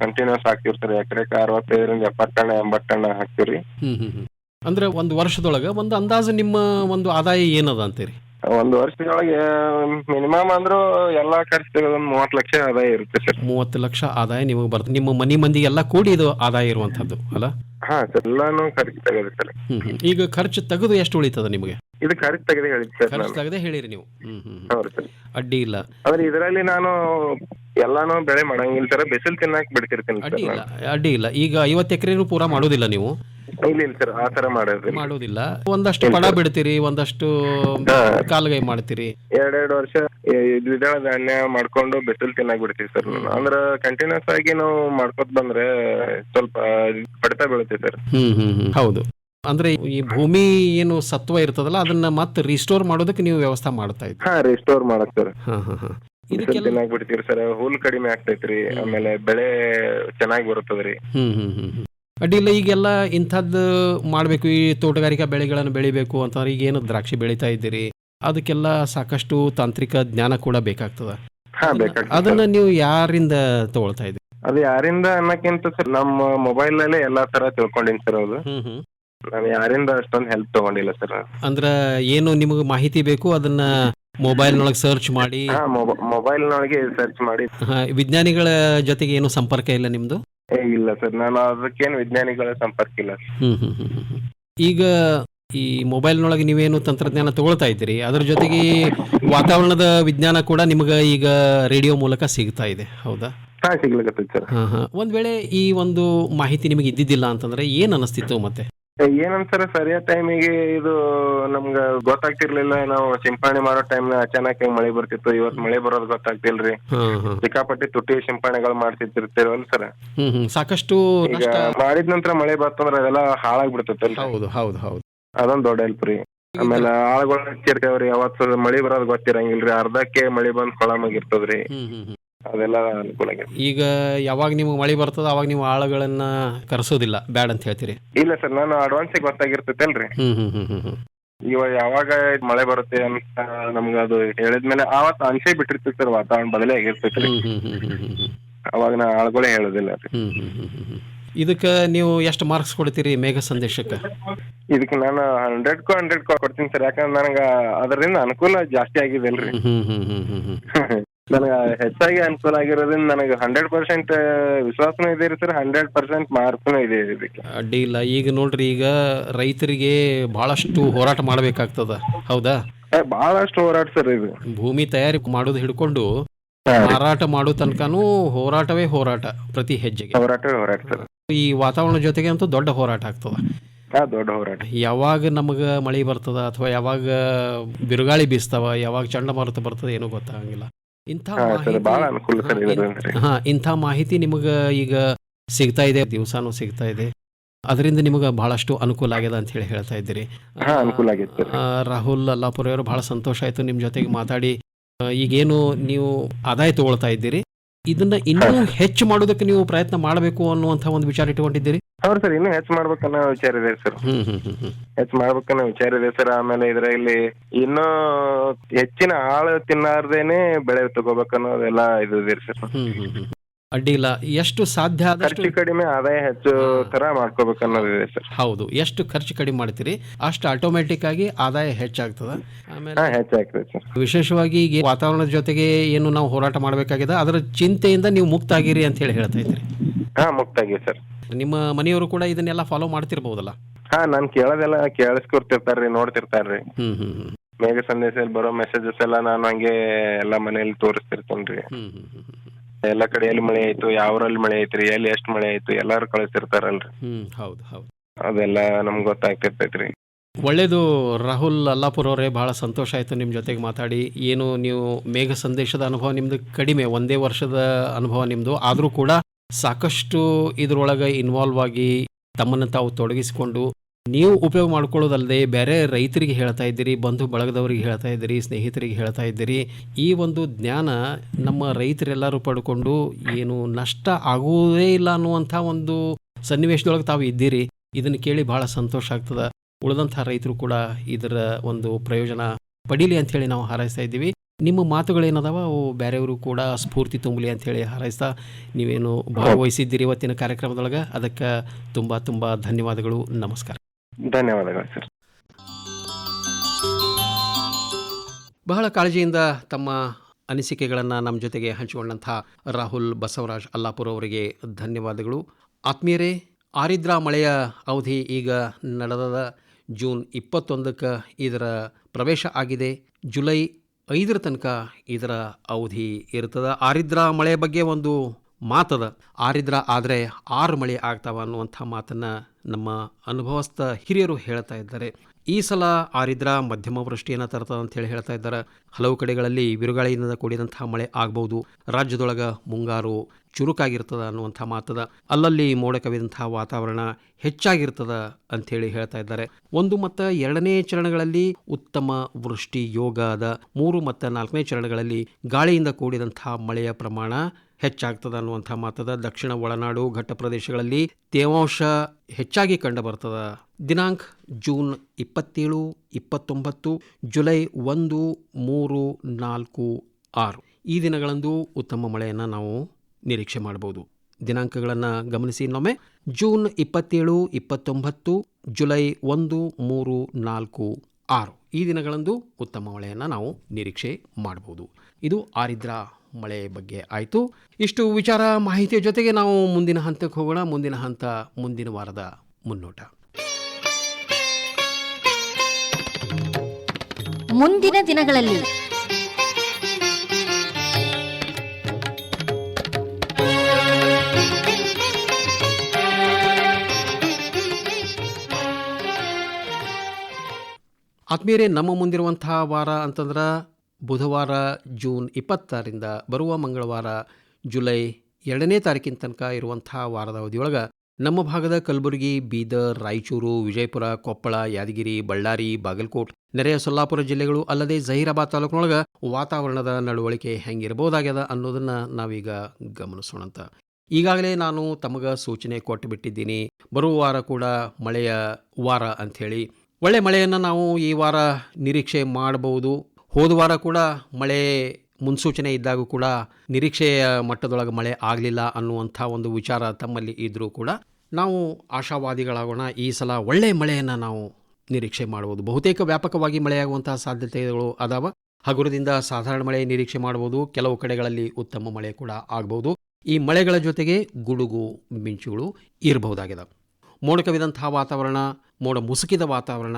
ಕಂಟಿನ್ಯೂಸ್ ಹಾಕಿರ್ತಾರೆ ಎಕರೆಕ ಅರವತ್ತೈದರಿಂದ ಎಪ್ಪತ್ತು ಟನ್ ಎಂಬತ್ತು ಟನ್ ಹಾಕ್ತಿವ್ರಿ ಅಂದ್ರೆ ಒಂದು ವರ್ಷದೊಳಗೆ ಒಂದು ಅಂದಾಜು ನಿಮ್ಮ ಒಂದು ಆದಾಯ ಏನದ ಅಂತೀರಿ? ಒಂದು ವರ್ಷದೊಳಗೆ ಮಿನಿಮಮ್ ಅಂದ್ರು ಎಲ್ಲಾ ಖರ್ಚು ಮೂವತ್ತು ಲಕ್ಷ ಆದಾಯ ಇರುತ್ತೆ ಸರ್. ಮೂವತ್ತು ಲಕ್ಷ ಆದಾಯ ನಿಮಗೆ ಬರುತ್ತೆ ನಿಮ್ಮ ಮನೆ ಮಂದಿಗೆಲ್ಲ ಕೂಡಿ ಇದು ಆದಾಯ ಇರುವಂತದ್ದು ಅಲ್ಲ? ಹಾ ಸರ್ ಎಲ್ಲಾನು ಖರ್ಚು ತೆಗೆದು ಸರ್. ಈಗ ಖರ್ಚು ತೆಗೆದು ಎಷ್ಟು ಉಳಿತದ ನಿಮಗೆ? ಇದು ಖರ್ಚು ತೆಗೆದು ಹೇಳಿದ್ ಸರ್ ಖರ್ಚು ನಾನು. ತೆಗೆದೇ ಹೇಳಿರಿ ನೀವು. ಹ್ಮ್ ಹ್ಮ್ ಹ್ಮ್. ಹೌದು ಸರ್. ಅಡ್ಡಿ ಇಲ್ಲ. ಆದ್ರೆ ಇದರಲ್ಲಿ ನಾನು ಎಲ್ಲಾನು ಬೆಳೆ ಮಾಡಂಗಿಲ್ಲ ಸರ್. ಬಿಸಿಲು ತಿನ್ನಾಕ್ ಬಿಡ್ತಿರ್ತೀನಿ ಅಡ್ಡಿ ಸರ್ ಇಲ್ಲ ಅಡ್ಡಿ ಇಲ್ಲ. ಈಗ ಐವತ್ತು ಎಕರೆನೂ ಪೂರಾ ಮಾಡೋದಿಲ್ಲ ನೀವು? ಇಲ್ಲ ಇಲ್ಲ ಸರ್. ಆ ತರ ಮಾಡೋದ್ರಿ ಮಾಡೋದಿಲ್ಲ. ಒಂದಷ್ಟು ಪಡ ಬಿಡ್ತೀರಿ ಒಂದಷ್ಟು ಕಾಲ್ಗೈ ಮಾಡ್ತೀರಿ. ಎರಡೆರಡು ವರ್ಷ ಈ ದ್ವಿದಳ ಧಾನ್ಯ ಮಾಡ್ಕೊಂಡು ಬಿಸಿಲು ತಿನ್ನಾಕ್ ಬಿಡ್ತೀವಿ ಸರ್ ಅಂದ್ರೆ ಅಂದ್ರ ಕಂಟಿನ್ಯೂಸ್ ಆಗಿ ನಾವು ಮಾಡ್ಕೊತ ಬಂದ್ರೆ ಸ್ವಲ್ಪ ಪಡ್ತಾ ಬೀಳುತ್ತೆ ಸರ್ ಹ್ಮ್ ಹ್ಮ್ ಹ್ಮ್. ಹೌದು. ಅಂದ್ರೆ ಈ ಭೂಮಿ ಏನು ಸತ್ವ ಇರ್ತದಲ್ಲ ಅದನ್ನ ಮತ್ತೆ ರಿಸ್ಟೋರ್ ಮಾಡೋದಕ್ಕೆ ನೀವು ವ್ಯವಸ್ಥೆ ಮಾಡ್ತಾ ಇದ್ರಿ ಹಾ ರಿಸ್ಟೋರ್ ಮಾಡಕ್ ಸರ್ ಬಿಡ್ತೀವಿ ಸರ್ ಹುಲ್ ಕಡಿಮೆ ಆಗ್ತೈತ್ರಿ ಆಮೇಲೆ ಬೆಳೆ ಚೆನ್ನಾಗಿ ಬರುತ್ತದ್ರಿ. ಹ್ಮ್ ಹ್ಮ್ ಹ್ಮ್ ಹ್ಮ್. ಅಡ್ಡಿಲ್ಲ ಈಗೆಲ್ಲ ಇಂಥದ್ದು ಮಾಡಬೇಕು ಈ ತೋಟಗಾರಿಕಾ ಬೆಳೆಗಳನ್ನು ಬೆಳಿಬೇಕು ಅಂತಂದ್ರೆ ಈಗ ಏನು ದ್ರಾಕ್ಷಿ ಬೆಳಿತಾ ಇದ್ದೀರಿ ಅದಕ್ಕೆಲ್ಲ ಸಾಕಷ್ಟು ತಾಂತ್ರಿಕ ಜ್ಞಾನ ಕೂಡ ಬೇಕಾಗ್ತದೆ. ಅದನ್ನ ನೀವು ಯಾರಿಂದ ತಗೊಳ್ತಾ ಇದ್ದೀರಿ? ಅದು ಯಾರಿಂದ ಅನ್ನಕ್ಕಿಂತ ಸರ್ ನಮ್ಮ ಮೊಬೈಲ್ ಅಲ್ಲೇ ಎಲ್ಲಾ ತರ ತಿಳ್ಕೊಂಡಿನಿ ಸರ್ ಅದು ಹ್ಮ್ ಹ್ಮ್. ನಾನು ಯಾರಿಂದ ಅಷ್ಟೊಂದು ಹೆಲ್ಪ್ ತಗೊಂಡಿಲ್ಲ ಸರ್ ಅಂದ್ರ ಏನು ನಿಮಗೆ ಮಾಹಿತಿ ಬೇಕು ಅದನ್ನ ಮೊಬೈಲ್ ನೊಳಗೆ ಸರ್ಚ್ ಮಾಡಿ? ಹಾ ಮೊಬೈಲ್ ನೊಳಗೆ ಸರ್ಚ್ ಮಾಡಿ. ಹಾ, ವಿಜ್ಞಾನಿಗಳ ಜೊತೆಗೆ ಏನು ಸಂಪರ್ಕ ಇಲ್ಲ ನಿಮ್ದು? ಏ ಇಲ್ಲ ಸರ್ ನಾನು ಅದಕ್ಕೇನು ವಿಜ್ಞಾನಿಗಳ ಸಂಪರ್ಕ ಇಲ್ಲ ಹ್ಮ್ ಹ್ಮ್ ಹ್ಮ್ ಹ್ಮ್ ಹ್ಮ್. ಈಗ ಈ ಮೊಬೈಲ್ನೊಳಗೆ ನೀವೇನು ತಂತ್ರಜ್ಞಾನ ತಗೊಳ್ತಾ ಇದ್ದೀರಿ? ಅದರ ಜೊತೆಗೆ ವಾತಾವರಣದ ವಿಜ್ಞಾನ ಕೂಡ ನಿಮಗೆ ಈಗ ರೇಡಿಯೋ ಮೂಲಕ ಸಿಗ್ತಾ ಇದೆ ಹೌದಾ? ಹಾ ಸಿಗ್ಲಿಕತ್ತೈತಿ ಸರ್ ಹಾಂ ಹಾಂ. ಒಂದು ವೇಳೆ ಈ ಒಂದು ಮಾಹಿತಿ ನಿಮಗೆ ಇದ್ದಿದ್ದಿಲ್ಲ ಅಂತಂದ್ರೆ ಏನು ಅನಿಸ್ತಿತ್ತು ಮತ್ತೆ? ಏನಂತಾರ ಸರಿಯಾದ ಟೈಮಿಗೆ ಇದು ನಮ್ಗ ಗೊತ್ತಾಗ್ತಿರ್ಲಿಲ್ಲ. ನಾವು ಸಿಂಪಾಣಿ ಮಾಡೋ ಟೈಮ್ ಅಚಾನಕ್ ಮಳೆ ಬರ್ತಿತ್ತು. ಇವತ್ ಮಳೆ ಬರೋದು ಗೊತ್ತಾಗ್ತಿಲ್ರಿ. ಹಾಂ ಹಾಂ. ಸಿಕ್ಕಾಪಟ್ಟಿ ತುಟ್ಟಿ ಸಿಂಪಾಣಿಗಳು ಮಾಡ್ತಿರ್ತಿರ್ತೀವಲ್ಲ ಸರ್ ಹ್ಞೂ ಹ್ಞೂ ಸಾಕಷ್ಟು ಈಗ ನಷ್ಟ ಮಾಡಿದ ನಂತರ ಮಳೆ ಬರ್ತಂದ್ರ ಅದೆಲ್ಲ ಹಾಳಾಗ್ಬಿಡ್ತೈತಲ್ರಿ ಹೌದು ಹೌದು ಹೌದು. ಅದೊಂದ್ ದೊಡ್ಡ ಹೆಲ್ಪ್ ರೀ. ಆಮೇಲೆ ಆಳುಗಳು ಹಚ್ಚಿರ್ತೇವ್ರಿ. ಅವತ್ತು ಮಳಿ ಬರೋದು ಗೊತ್ತಿರಂಗಿಲ್ರಿ. ಅರ್ಧಕ್ಕೆ ಮಳಿ ಬಂದ್ ಕೊಳಮಾಗಿರ್ತದ್ರಿ ಹ್ಮ್ ಹ್ಮ್ ಹ್ಮ್. ಅದೆಲ್ಲ ಅನುಕೂಲ ಈಗ ಯಾವಾಗ ನಿಮ್ಗೆ ಮಳೆ ಬರ್ತದ ಅವಾಗ ನೀವು ಆಳುಗಳನ್ನ ಕರೆಸೋದಿಲ್ಲ ಬ್ಯಾಡ್ ಅಂತ ಹೇಳ್ತೀರಿ ಇಲ್ಲ ಸರ್ ನಾನು ಅಡ್ವಾನ್ಸ್ ಗೊತ್ತಾಗಿರ್ತೈತಲ್ರಿ ಅಲ್ರಿ ಹ್ಮ್ ಹ್ಮ್ ಹ್ಮ್ ಹ್ಮ್ ಇವಾಗ ಯಾವಾಗ ಮಳೆ ಬರುತ್ತೆ ಅಂತ ನಮ್ಗ ಅದು ಹೇಳಿದ್ಮೇಲೆ ಆವತ್ತು ಅಂಶೆ ಬಿಟ್ಟಿರ್ತೈತಿ ಸರ್ ವಾತಾವರಣ ಬದಲೇ ಆಗಿರ್ತೈತಿ ಹ್ಮ್ ಹ್ಮ್ ಹ್ಮ್ ಹ್ಮ್ ಹ್ಮ್ ಹ್ಮ್. ಅವಾಗ ನಾ ಆಳುಗಳೇ ಹೇಳೋದಿಲ್ಲ ಇದಕ್ಕ ಹ್ಮ್ ಹ್ಮ್ ಹ್ಮ್ ಹ್ಮ್ ಹ್ಮ್. ಇದಕ್ಕೆ ನೀವು ಎಷ್ಟು ಮಾರ್ಕ್ಸ್ ಕೊಡ್ತೀರಿ ಮೇಘ ಸಂದೇಶಕ್ಕೆ ಇದಕ್ಕೆ ನಾನು ಹಂಡ್ರೆಡ್ ಕೋ ಹಂಡ್ರೆಡ್ ಕೋ ಕೊಡ್ತೀನಿ ಸರ್ ಯಾಕಂದ್ರೆ ನನಗ ಅದರಿಂದ ಅನುಕೂಲ ಜಾಸ್ತಿ ಆಗಿದೆ ಅಲ್ರಿ ಹ್ಮ್ ಹ್ಮ್ ಹ್ಮ್ ಹ್ಮ್ ಹ್ಮ್ ನನಗ ಹೆಚ್ಚಾಗಿ ಅನುಕೂಲ ಆಗಿರೋದ್ರಿಂದ ನನಗೆ ಹಂಡ್ರೆಡ್ ಪರ್ಸೆಂಟ್ ವಿಶ್ವಾಸನೂ ಇದೆ ರೀ ಸರ್. ಹಂಡ್ರೆಡ್ ಪರ್ಸೆಂಟ್ ಮಾರ್ಕ್ಸ್ನೂ ಇದೆ ಇದಕ್ಕೆ. ಅಡ್ಡಿ ಇಲ್ಲ ಈಗ ನೋಡ್ರಿ ಈಗ ರೈತರಿಗೆ ಬಹಳಷ್ಟು ಹೋರಾಟ ಮಾಡಬೇಕಾಗ್ತದ ಹೌದಾ? ಬಹಳಷ್ಟು ಹೋರಾಟ ಸರ್ ಇದು. ಭೂಮಿ ತಯಾರಿ ಮಾಡೋದು ಹಿಡ್ಕೊಂಡು ಮಾರಾಟ ಮಾಡೋ ತನಕನೂ ಹೋರಾಟವೇ ಹೋರಾಟ ಪ್ರತಿ ಹೆಜ್ಜೆಗೆ. ಹೋರಾಟ ಹೋರಾಟ ಸರ್. ಈ ವಾತಾವರಣ ಜೊತೆಗೆ ಅಂತೂ ದೊಡ್ಡ ಹೋರಾಟ ಆಗ್ತದ. ದೊಡ್ಡ ಹೋರಾಟ. ಯಾವಾಗ ನಮಗೆ ಮಳೆ ಬರ್ತದ ಅಥವಾ ಯಾವಾಗ ಬಿರುಗಾಳಿ ಬೀಸ್ತಾವ ಯಾವಾಗ ಚಂಡಮಾರುತ ಬರ್ತದ ಏನೂ ಗೊತ್ತಾಗಂಗಿಲ್ಲ. ಇಂಥ ಮಾಹಿತಿ ಅನುಕೂಲ ಹಾ ಇಂಥ ಮಾಹಿತಿ ನಿಮಗೆ ಈಗ ಸಿಗ್ತಾ ಇದೆ ದಿವಸಾನು ಸಿಗ್ತಾ ಇದೆ. ಅದರಿಂದ ನಿಮಗೆ ಬಹಳಷ್ಟು ಅನುಕೂಲ ಆಗ್ಯದ ಅಂತ ಹೇಳಿ ಹೇಳ್ತಾ ಇದ್ದೀರಿ. ರಾಹುಲ್ ಅಲ್ಲಾಪುರ ಅವರು ಬಹಳ ಸಂತೋಷ ಆಯ್ತು ನಿಮ್ಮ ಜೊತೆಗೆ ಮಾತಾಡಿ. ಈಗೇನು ನೀವು ಆದಾಯ ತಗೊಳ್ತಾ ಇದ್ದೀರಿ? ಇದನ್ನ ಇನ್ನೂ ಹೆಚ್ಚು ಮಾಡೋದಕ್ಕೆ ನೀವು ಪ್ರಯತ್ನ ಮಾಡಬೇಕು ಅನ್ನುವಂತ ಒಂದು ವಿಚಾರ ಇಟ್ಕೊಂಡಿದ್ದೀರಿ ಹೌದು ಸರ್ ಇನ್ನೂ ಹೆಚ್ಚು ಮಾಡ್ಬೇಕನ್ನೋ ವಿಚಾರ ಇದೆ ಸರ್. ಹ್ಮ್ ಹ್ಮ್ ಹ್ಮ್ ಹ್ಮ್. ಹೆಚ್ಚು ಮಾಡ್ಬೇಕನ್ನೋ ವಿಚಾರ ಇದೆ ಸರ್. ಆಮೇಲೆ ಇದರಲ್ಲಿ ಇನ್ನೂ ಹೆಚ್ಚಿನ ಆಳು ತಿನ್ನಾರ್ದೇನೆ ಬೆಳೆ ತಗೋಬೇಕನ್ನೋದೆಲ್ಲ ಇದು ಇದೆ ಸರ್. ಹ್ಮ್ ಹ್ಮ್ ಹ್ಮ್. ಅಡ್ಡಿ ಇಲ್ಲ ಎಷ್ಟು ಸಾಧ್ಯ ಆದಷ್ಟು ಖರ್ಚು ಕಡಿಮೆ ಆದಾಯ ಹೆಚ್ಚು ತರ ಮಾಡ್ಕೋಬೇಕು ಅನ್ನೋದಿದೆ ಸರ್. ಹೌದು. ಎಷ್ಟು ಖರ್ಚು ಕಡಿಮೆ ಮಾಡ್ತೀರಿ ಅಷ್ಟು ಆಟೋಮ್ಯಾಟಿಕ್ ಆಗಿ ಆದಾಯ ಹೆಚ್ಚಾಗ್ತದ? ಆಮೇಲೆ ಹಾ ಹೆಚ್ಚಾಗ್ತದೆ ಸರ್. ವಿಶೇಷವಾಗಿ ಈಗ ವಾತಾವರಣದ ಜೊತೆಗೆ ಏನು ನಾವು ಹೋರಾಟ ಮಾಡಬೇಕಾಗಿದೆ ಅದರ ಚಿಂತೆಯಿಂದ ನೀವು ಮುಕ್ತ ಆಗಿರಿ ಅಂತ ಹೇಳಿ ಹೇಳ್ತಾ ಇದ್ರಿ ಮುಕ್ತ ಮುಕ್ತಾಗಿ ಸರ್. ನಿಮ್ಮ ಮನೆಯವರು ಕೂಡ ಇದನ್ನೆಲ್ಲ ಫಾಲೋ ಮಾಡ್ತಿರ್ಬೋದಲ್ಲ? ಹಾ ನಾನ್ ಕೇಳೋದೆಲ್ಲ ಕೇಳಿಸ್ಕೊಡ್ತಿರ್ತಾರ್ರಿ ನೋಡ್ತಿರ್ತಾರ್ರಿ. ಹ್ಮ್ ಹ್ಮ್ ಹ್ಮ್. ಮೇಘ ಸಂದೇಶದಲ್ಲಿ ಬರೋ ಮೆಸೇಜಸ್ ಎಲ್ಲ ನಾನು ಹಂಗೆ ಎಲ್ಲ ಮನೆಯಲ್ಲಿ ತೋರಿಸ್ತಿರ್ತೇನ್ರಿ. ಹ್ಮ್ ಹ್ಮ್ ಹ್ಮ್ ಹ್ಮ್. ಎಲ್ಲ ಕಡೆ ಎಲ್ಲಿ ಮಳೆ ಆಯ್ತು ಯಾವ್ರಲ್ಲಿ ಮಳೆ ಐತ್ರಿ ಎಲ್ಲಿ ಎಷ್ಟ್ ಮಳೆ ಆಯ್ತು ಎಲ್ಲಾರು ಕಳಿಸ್ತಿರ್ತಾರಲ್ರಿ ಹ್ಮ್ ಹೌದು ಹೌದು. ಅದೆಲ್ಲ ನಮ್ಗ್ ಗೊತ್ತಾಗ್ತಿರ್ತೈತ್ರಿ. ಒಳ್ಳೇದು ರಾಹುಲ್ ಅಲ್ಲಾಪುರ ಅವರೇ ಬಹಳ ಸಂತೋಷ ಆಯಿತು ನಿಮ್ಮ ಜೊತೆಗೆ ಮಾತಾಡಿ. ಏನು ನೀವು ಮೇಘ ಸಂದೇಶದ ಅನುಭವ ನಿಮ್ಮದು ಕಡಿಮೆ ಒಂದೇ ವರ್ಷದ ಅನುಭವ ನಿಮ್ಮದು ಆದರೂ ಕೂಡ ಸಾಕಷ್ಟು ಇದರೊಳಗೆ ಇನ್ವಾಲ್ವ್ ಆಗಿ ತಮ್ಮನ್ನು ತಾವು ತೊಡಗಿಸಿಕೊಂಡು ನೀವು ಉಪಯೋಗ ಮಾಡ್ಕೊಳ್ಳೋದಲ್ಲದೆ ಬೇರೆ ರೈತರಿಗೆ ಹೇಳ್ತಾ ಇದ್ದೀರಿ, ಬಂಧು ಬಳಗದವರಿಗೆ ಹೇಳ್ತಾ ಇದ್ದೀರಿ, ಸ್ನೇಹಿತರಿಗೆ ಹೇಳ್ತಾ ಇದ್ದೀರಿ. ಈ ಒಂದು ಜ್ಞಾನ ನಮ್ಮ ರೈತರೆಲ್ಲರೂ ಪಡ್ಕೊಂಡು ಏನು ನಷ್ಟ ಆಗುವುದೇ ಇಲ್ಲ ಅನ್ನುವಂಥ ಒಂದು ಸನ್ನಿವೇಶದೊಳಗೆ ತಾವು ಇದ್ದೀರಿ. ಇದನ್ನು ಕೇಳಿ ಬಹಳ ಸಂತೋಷ ಆಗ್ತದೆ. ಉಳಿದಂಥ ರೈತರು ಕೂಡ ಇದರ ಒಂದು ಪ್ರಯೋಜನ ಪಡೀಲಿ ಅಂಥೇಳಿ ನಾವು ಹಾರೈಸ್ತಾ ಇದ್ದೀವಿ. ನಿಮ್ಮ ಮಾತುಗಳೇನದಾವ? ಅವು ಬೇರೆಯವರು ಕೂಡ ಸ್ಫೂರ್ತಿ ತುಂಬಲಿ ಅಂಥೇಳಿ ಹಾರೈಸ್ತಾ ನೀವೇನು ಭಾಗವಹಿಸಿದ್ದೀರಿ ಇವತ್ತಿನ ಕಾರ್ಯಕ್ರಮದೊಳಗೆ. ಅದಕ್ಕೆ ತುಂಬ ತುಂಬ ಧನ್ಯವಾದಗಳು. ನಮಸ್ಕಾರ. ಧನ್ಯವಾದಗಳು ಸರ್. ಬಹಳ ಕಾಳಜಿಯಿಂದ ತಮ್ಮ ಅನಿಸಿಕೆಗಳನ್ನು ನಮ್ಮ ಜೊತೆಗೆ ಹಂಚಿಕೊಂಡಂಥ ರಾಹುಲ್ ಬಸವರಾಜ್ ಅಲ್ಲಾಪುರ ಅವರಿಗೆ ಧನ್ಯವಾದಗಳು. ಆತ್ಮೀಯರೇ, ಆರಿದ್ರಾ ಮಳೆಯ ಅವಧಿ ಈಗ ನಡೆದ ಜೂನ್ ಇಪ್ಪತ್ತೊಂದಕ್ಕೆ ಇದರ ಪ್ರವೇಶ ಆಗಿದೆ. ಜುಲೈ ಐದರ ತನಕ ಇದರ ಅವಧಿ ಇರ್ತದೆ ಆರಿದ್ರಾ ಮಳೆ ಬಗ್ಗೆ ಒಂದು ಮಾತದ ಆರಿದ್ರ ಆದರೆ ಆರು ಮಳೆ ಆಗ್ತಾವ ಅನ್ನುವಂಥ ಮಾತನ್ನು ನಮ್ಮ ಅನುಭವಸ್ಥ ಹಿರಿಯರು ಹೇಳ್ತಾ ಇದ್ದಾರೆ. ಈ ಸಲ ಆರಿದ್ರ ಮಧ್ಯಮ ವೃಷ್ಟಿಯನ್ನು ತರ್ತದ ಅಂತ ಹೇಳಿ ಹೇಳ್ತಾ ಇದ್ದಾರೆ. ಹಲವು ಕಡೆಗಳಲ್ಲಿ ಬಿರುಗಾಳಿಯಿಂದ ಕೂಡಿದಂಥ ಮಳೆ ಆಗ್ಬೋದು. ರಾಜ್ಯದೊಳಗೆ ಮುಂಗಾರು ಚುರುಕಾಗಿರ್ತದೆ ಅನ್ನುವಂಥ ಮಾತದ. ಅಲ್ಲಲ್ಲಿ ಮೋಡ ಕವಿದಂಥ ವಾತಾವರಣ ಹೆಚ್ಚಾಗಿರ್ತದ ಅಂಥೇಳಿ ಹೇಳ್ತಾ ಇದ್ದಾರೆ. ಒಂದು ಮತ್ತು ಎರಡನೇ ಚರಣಗಳಲ್ಲಿ ಉತ್ತಮ ವೃಷ್ಟಿ ಯೋಗ ಅದ. ಮೂರು ಮತ್ತು ನಾಲ್ಕನೇ ಚರಣಗಳಲ್ಲಿ ಗಾಳಿಯಿಂದ ಕೂಡಿದಂಥ ಮಳೆಯ ಪ್ರಮಾಣ ಹೆಚ್ಚಾಗ್ತದ ಅನ್ನುವಂಥ ಮಾತದ ದಕ್ಷಿಣ ಒಳನಾಡು ಘಟ್ಟ ಪ್ರದೇಶಗಳಲ್ಲಿ ತೇವಾಂಶ ಹೆಚ್ಚಾಗಿ ಕಂಡು ಬರ್ತದ ದಿನಾಂಕ ಜೂನ್ ಇಪ್ಪತ್ತೇಳು, ಇಪ್ಪತ್ತೊಂಬತ್ತು, ಜುಲೈ ಒಂದು, ಮೂರು, ನಾಲ್ಕು, ಆರು. ಈ ದಿನಗಳಂದು ಉತ್ತಮ ಮಳೆಯನ್ನು ನಾವು ನಿರೀಕ್ಷೆ ಮಾಡಬಹುದು ದಿನಾಂಕಗಳನ್ನು ಗಮನಿಸಿ ಇನ್ನೊಮ್ಮೆ. ಜೂನ್ ಇಪ್ಪತ್ತೇಳು, ಇಪ್ಪತ್ತೊಂಬತ್ತು, ಜುಲೈ ಒಂದು, ಮೂರು, ನಾಲ್ಕು, ಆರು. ಈ ದಿನಗಳಂದು ಉತ್ತಮ ಮಳೆಯನ್ನು ನಾವು ನಿರೀಕ್ಷೆ ಮಾಡಬಹುದು ಇದು ಆರಿದ್ರ ಮಳೆ ಬಗ್ಗೆ ಆಯಿತು. ಇಷ್ಟು ವಿಚಾರ ಮಾಹಿತಿಯ ಜೊತೆಗೆ ನಾವು ಮುಂದಿನ ಹಂತಕ್ಕೆ ಹೋಗೋಣ. ಮುಂದಿನ ಹಂತ ಮುಂದಿನ ವಾರದ ಮುನ್ನೋಟ. ಮುಂದಿನ ದಿನಗಳಲ್ಲಿ. ಆತ್ಮೀಯರೇ ನಮ್ಮ ಮುಂದಿರುವಂತಹ ವಾರ ಅಂತಂದ್ರೆ ಬುಧವಾರ ಜೂನ್ ಇಪ್ಪತ್ತಾರರಿಂದ ಬರುವ ಮಂಗಳವಾರ ಜುಲೈ ಎರಡನೇ ತಾರೀಕಿನ ತನಕ ಇರುವಂತಹ ವಾರದ ಅವಧಿಯೊಳಗೆ ನಮ್ಮ ಭಾಗದ ಕಲಬುರಗಿ, ಬೀದರ್, ರಾಯಚೂರು, ವಿಜಯಪುರ, ಕೊಪ್ಪಳ, ಯಾದಗಿರಿ, ಬಳ್ಳಾರಿ, ಬಾಗಲಕೋಟ್, ನೆರೆಯ ಸೊಲ್ಲಾಪುರ ಜಿಲ್ಲೆಗಳು ಅಲ್ಲದೆ ಜಹೀರಾಬಾದ್ ತಾಲೂಕಿನೊಳಗೆ ವಾತಾವರಣದ ನಡವಳಿಕೆ ಹೆಂಗಿರಬಹುದಾಗ್ಯದ ಅನ್ನೋದನ್ನು ನಾವೀಗ ಗಮನಿಸೋಣಂತ. ಈಗಾಗಲೇ ನಾನು ತಮಗೆ ಸೂಚನೆ ಕೊಟ್ಟು ಬಿಟ್ಟಿದ್ದೀನಿ ಬರುವ ವಾರ ಕೂಡ ಮಳೆಯ ವಾರ ಅಂಥೇಳಿ. ಒಳ್ಳೆ ಮಳೆಯನ್ನು ನಾವು ಈ ವಾರ ನಿರೀಕ್ಷೆ ಮಾಡಬಹುದು. ಹೋದ ವಾರ ಕೂಡ ಮಳೆ ಮುನ್ಸೂಚನೆ ಇದ್ದಾಗೂ ಕೂಡ ನಿರೀಕ್ಷೆಯ ಮಟ್ಟದೊಳಗೆ ಮಳೆ ಆಗಲಿಲ್ಲ ಅನ್ನುವಂಥ ಒಂದು ವಿಚಾರ ತಮ್ಮಲ್ಲಿ ಇದ್ದರೂ ಕೂಡ ನಾವು ಆಶಾವಾದಿಗಳಾಗೋಣ. ಈ ಸಲ ಒಳ್ಳೆಯ ಮಳೆಯನ್ನು ನಾವು ನಿರೀಕ್ಷೆ ಮಾಡಬಹುದು ಬಹುತೇಕ ವ್ಯಾಪಕವಾಗಿ ಮಳೆಯಾಗುವಂತಹ ಸಾಧ್ಯತೆಗಳು ಅದಾವ. ಹಗುರದಿಂದ ಸಾಧಾರಣ ಮಳೆ ನಿರೀಕ್ಷೆ ಮಾಡಬಹುದು ಕೆಲವು ಕಡೆಗಳಲ್ಲಿ ಉತ್ತಮ ಮಳೆ ಕೂಡ ಆಗಬಹುದು ಈ ಮಳೆಗಳ ಜೊತೆಗೆ ಗುಡುಗು, ಮಿಂಚುಗಳು ಇರಬಹುದಾಗಿದೆ. ಮೋಡ ಕವಿದಂತಹ ವಾತಾವರಣ, ಮೋಡ ಮುಸುಕಿದ ವಾತಾವರಣ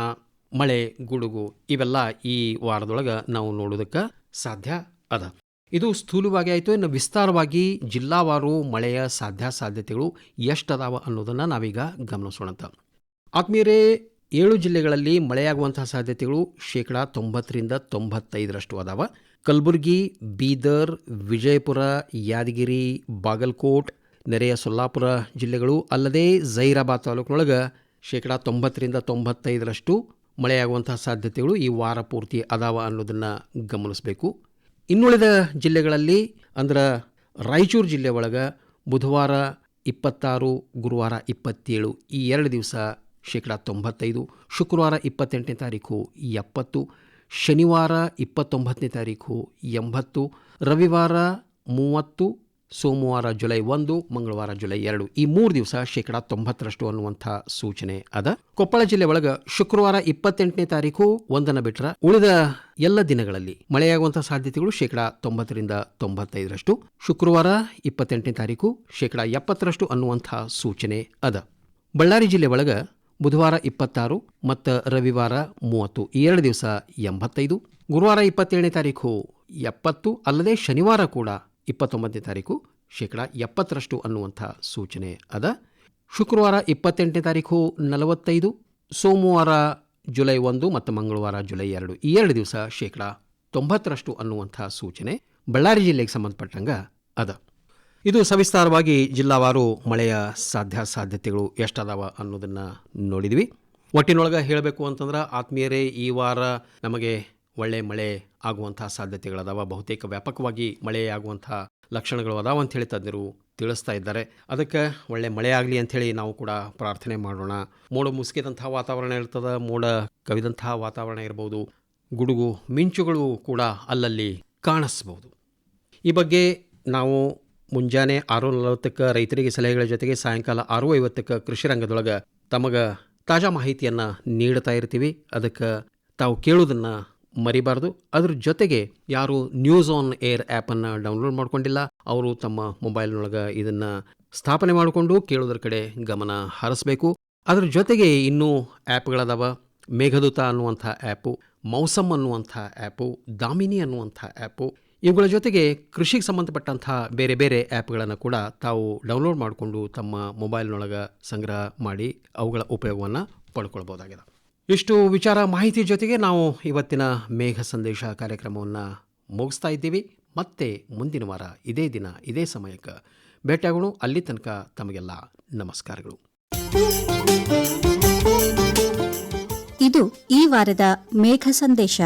ಮಳೆ, ಗುಡುಗು ಇವೆಲ್ಲ ಈ ವಾರದೊಳಗೆ ನಾವು ನೋಡೋದಕ್ಕೆ ಸಾಧ್ಯ ಅದ. ಇದು ಸ್ಥೂಲವಾಗಿ ಆಯಿತು, ಇನ್ನು ವಿಸ್ತಾರವಾಗಿ ಜಿಲ್ಲಾವಾರು ಮಳೆಯ ಸಾಧ್ಯ ಸಾಧ್ಯತೆಗಳು ಎಷ್ಟದಾವ ಅನ್ನೋದನ್ನು ನಾವೀಗ ಗಮನಿಸೋಣಂತ. ಆತ್ಮೀಯರೇ, ಏಳು ಜಿಲ್ಲೆಗಳಲ್ಲಿ ಮಳೆಯಾಗುವಂತಹ ಸಾಧ್ಯತೆಗಳು ಶೇಕಡ ತೊಂಬತ್ತರಿಂದ ತೊಂಬತ್ತೈದರಷ್ಟು ಅದಾವ. ಕಲಬುರಗಿ, ಬೀದರ್, ವಿಜಯಪುರ, ಯಾದಗಿರಿ, ಬಾಗಲಕೋಟ್, ನೆರೆಯ ಸೊಲ್ಲಾಪುರ ಜಿಲ್ಲೆಗಳು ಅಲ್ಲದೆ ಜೈರಾಬಾದ್ ತಾಲೂಕಿನೊಳಗೆ ಶೇಕಡ ತೊಂಬತ್ತರಿಂದ ತೊಂಬತ್ತೈದರಷ್ಟು ಮಳೆಯಾಗುವಂತಹ ಸಾಧ್ಯತೆಗಳು ಈ ವಾರ ಪೂರ್ತಿ ಅದಾವ ಅನ್ನೋದನ್ನು ಗಮನಿಸಬೇಕು. ಇನ್ನುಳಿದ ಜಿಲ್ಲೆಗಳಲ್ಲಿ ಅಂದ್ರೆ ರಾಯಚೂರು ಜಿಲ್ಲೆ ಒಳಗೆ ಬುಧವಾರ ಇಪ್ಪತ್ತಾರು, ಗುರುವಾರ ಇಪ್ಪತ್ತೇಳು, ಈ ಎರಡು ದಿವಸ ಶೇಕಡ ತೊಂಬತ್ತೈದು, ಶುಕ್ರವಾರ ಇಪ್ಪತ್ತೆಂಟನೇ ತಾರೀಕು ಎಪ್ಪತ್ತು, ಶನಿವಾರ ಇಪ್ಪತ್ತೊಂಬತ್ತನೇ ತಾರೀಕು ಎಂಬತ್ತು, ರವಿವಾರ ಮೂವತ್ತು ಸೋಮವಾರ ಜುಲೈ ಒಂದು, ಮಂಗಳವಾರ ಜುಲೈ ಎರಡು. ಈ ಮೂರು ದಿವಸ ಶೇಕಡ ತೊಂಬತ್ತರಷ್ಟು ಅನ್ನುವಂಥ ಸೂಚನೆ ಅದ. ಕೊಪ್ಪಳ ಜಿಲ್ಲೆ ಒಳಗೆ ಶುಕ್ರವಾರ ಇಪ್ಪತ್ತೆಂಟನೇ ತಾರೀಕು ಒಂದನ್ನ ಬಿಟ್ರ ಉಳಿದ ಎಲ್ಲ ದಿನಗಳಲ್ಲಿ ಮಳೆಯಾಗುವಂತಹ ಸಾಧ್ಯತೆಗಳು ಶೇಕಡ ತೊಂಬತ್ತರಿಂದ ತೊಂಬತ್ತೈದರಷ್ಟು. ಶುಕ್ರವಾರ ಇಪ್ಪತ್ತೆಂಟನೇ ತಾರೀಕು ಶೇಕಡ ಎಪ್ಪತ್ತರಷ್ಟು ಅನ್ನುವಂಥ ಸೂಚನೆ ಅದ. ಬಳ್ಳಾರಿ ಜಿಲ್ಲೆ ಒಳಗೆ ಬುಧವಾರ ಇಪ್ಪತ್ತಾರು ಮತ್ತು ರವಿವಾರ ಮೂವತ್ತು, ಈ ಎರಡು ದಿವಸ ಎಂಬತ್ತೈದು. ಗುರುವಾರ ಇಪ್ಪತ್ತೇಳನೇ ತಾರೀಕು ಎಪ್ಪತ್ತು, ಅಲ್ಲದೆ ಶನಿವಾರ ಕೂಡ ಇಪ್ಪತ್ತೊಂಬತ್ತನೇ ತಾರೀಕು, ಶೇಕಡ ಎಪ್ಪತ್ತರಷ್ಟು ಅನ್ನುವಂಥ ಸೂಚನೆ ಅದ. ಶುಕ್ರವಾರ ಇಪ್ಪತ್ತೆಂಟನೇ ತಾರೀಕು, ನಲವತ್ತೈದು, ಸೋಮವಾರ ಜುಲೈ ಒಂದು ಮತ್ತು ಮಂಗಳವಾರ ಜುಲೈ ಎರಡು, ಈ ಎರಡು ದಿವಸ ಶೇಕಡ ತೊಂಬತ್ತರಷ್ಟು ಅನ್ನುವಂಥ ಸೂಚನೆ ಬಳ್ಳಾರಿ ಜಿಲ್ಲೆಗೆ ಸಂಬಂಧಪಟ್ಟಂಗೆ ಅದ. ಇದು ಸವಿಸ್ತಾರವಾಗಿ ಜಿಲ್ಲಾವಾರು ಮಳೆಯ ಸಾಧ್ಯ ಸಾಧ್ಯತೆಗಳು ಎಷ್ಟದಾವ ಅನ್ನೋದನ್ನು ನೋಡಿದ್ವಿ. ಒಟ್ಟಿನೊಳಗೆ ಹೇಳಬೇಕು ಅಂತಂದ್ರೆ ಆತ್ಮೀಯರೇ, ಈ ವಾರ ನಮಗೆ ಒಳ್ಳೆ ಮಳೆ ಆಗುವಂಥ ಸಾಧ್ಯತೆಗಳದಾವ. ಬಹುತೇಕ ವ್ಯಾಪಕವಾಗಿ ಮಳೆಯಾಗುವಂಥ ಲಕ್ಷಣಗಳು ಅದಾವ ಅಂಥೇಳಿ ತಜ್ಞರು ತಿಳಿಸ್ತಾ ಇದ್ದಾರೆ. ಅದಕ್ಕೆ ಒಳ್ಳೆ ಮಳೆ ಆಗಲಿ ಅಂಥೇಳಿ ನಾವು ಕೂಡ ಪ್ರಾರ್ಥನೆ ಮಾಡೋಣ. ಮೋಡ ಮುಸುಕಿದಂಥ ವಾತಾವರಣ ಇರ್ತದೆ, ಮೋಡ ಕವಿದಂಥ ವಾತಾವರಣ ಇರ್ಬೋದು, ಗುಡುಗು ಮಿಂಚುಗಳು ಕೂಡ ಅಲ್ಲಲ್ಲಿ ಕಾಣಿಸ್ಬೋದು. ಈ ಬಗ್ಗೆ ನಾವು ಮುಂಜಾನೆ ಆರು ನಲವತ್ತಕ್ಕೆ ರೈತರಿಗೆ ಸಲಹೆಗಳ ಜೊತೆಗೆ ಸಾಯಂಕಾಲ ಆರು ಐವತ್ತಕ್ಕೆ ಕೃಷಿ ರಂಗದೊಳಗೆ ತಮಗೆ ತಾಜಾ ಮಾಹಿತಿಯನ್ನು ನೀಡ್ತಾ ಇರ್ತೀವಿ. ಅದಕ್ಕೆ ತಾವು ಕೇಳೋದನ್ನು ಮರಿಬಾರ್ದು. ಅದ್ರ ಜೊತೆಗೆ ಯಾರು ನ್ಯೂಸ್ ಆನ್ ಏರ್ ಆ್ಯಪನ್ನು ಡೌನ್ಲೋಡ್ ಮಾಡ್ಕೊಂಡಿಲ್ಲ. ಅವರು ತಮ್ಮ ಮೊಬೈಲ್ನೊಳಗೆ ಇದನ್ನು ಸ್ಥಾಪನೆ ಮಾಡಿಕೊಂಡು ಕೇಳೋದ್ರ ಕಡೆ ಗಮನ ಹರಿಸಬೇಕು. ಅದ್ರ ಜೊತೆಗೆ ಇನ್ನೂ ಆ್ಯಪ್ಗಳದಾವ ಮೇಘದೂತ ಅನ್ನುವಂಥ ಆ್ಯಪು ಮೌಸಮ್ ಅನ್ನುವಂಥ ಆ್ಯಪು ದಾಮಿನಿ ಅನ್ನುವಂಥ ಆ್ಯಪು ಇವುಗಳ ಜೊತೆಗೆ ಕೃಷಿಗೆ ಸಂಬಂಧಪಟ್ಟಂಥ ಬೇರೆ ಬೇರೆ ಆ್ಯಪ್ಗಳನ್ನು ಕೂಡ ತಾವು ಡೌನ್ಲೋಡ್ ಮಾಡಿಕೊಂಡು ತಮ್ಮ ಮೊಬೈಲ್ನೊಳಗೆ ಸಂಗ್ರಹ ಮಾಡಿ ಅವುಗಳ ಉಪಯೋಗವನ್ನು ಪಡ್ಕೊಳ್ಬೋದಾಗಿದೆ. ಇಷ್ಟು ವಿಚಾರ ಮಾಹಿತಿ ಜೊತೆಗೆ ನಾವು ಇವತ್ತಿನ ಮೇಘ ಸಂದೇಶ ಕಾರ್ಯಕ್ರಮವನ್ನು ಮುಗಿಸ್ತಾ ಇದ್ದೀವಿ. ಮತ್ತೆ ಮುಂದಿನ ವಾರ ಇದೇ ದಿನ ಇದೇ ಸಮಯಕ್ಕೆ ಭೇಟಿಯಾಗೋಣ. ಅಲ್ಲಿ ತನಕ ತಮಗೆಲ್ಲ ನಮಸ್ಕಾರಗಳು. ಇದು ಈ ವಾರದ ಮೇಘ ಸಂದೇಶ.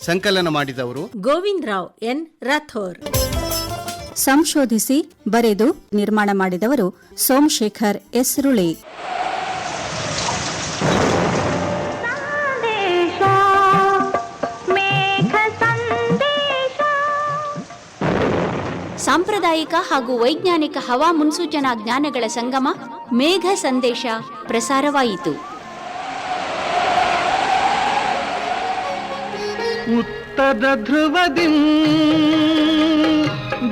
ಸಂಕಲನ ಮಾಡಿದವರು ಗೋವಿಂದ್ ರಾವ್ ಎನ್. ರಾಥೋರ್. ಸಂಶೋಧಿಸಿ ಬರೆದು ನಿರ್ಮಾಣ ಮಾಡಿದವರು ಸೋಮಶೇಖರ್ ಎಸ್ರುಳಿ ಸಾಂಪ್ರದಾಯಿಕ ಹಾಗೂ ವೈಜ್ಞಾನಿಕ ಹವಾ ಮುನ್ಸೂಚನಾ ಜ್ಞಾನಗಳ ಸಂಗಮ ಮೇಘ ಸಂದೇಶ ಪ್ರಸಾರವಾಯಿತು. ಉತ್ತರ ಧ್ರುವದಿ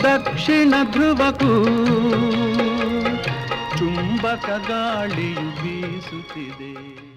ದಕ್ಷಿಣ ಧ್ರುವಕ್ಕೂ ಚುಂಬಕ ಗಾಳಿಯು ಬೀಸುತ್ತಿದೆ.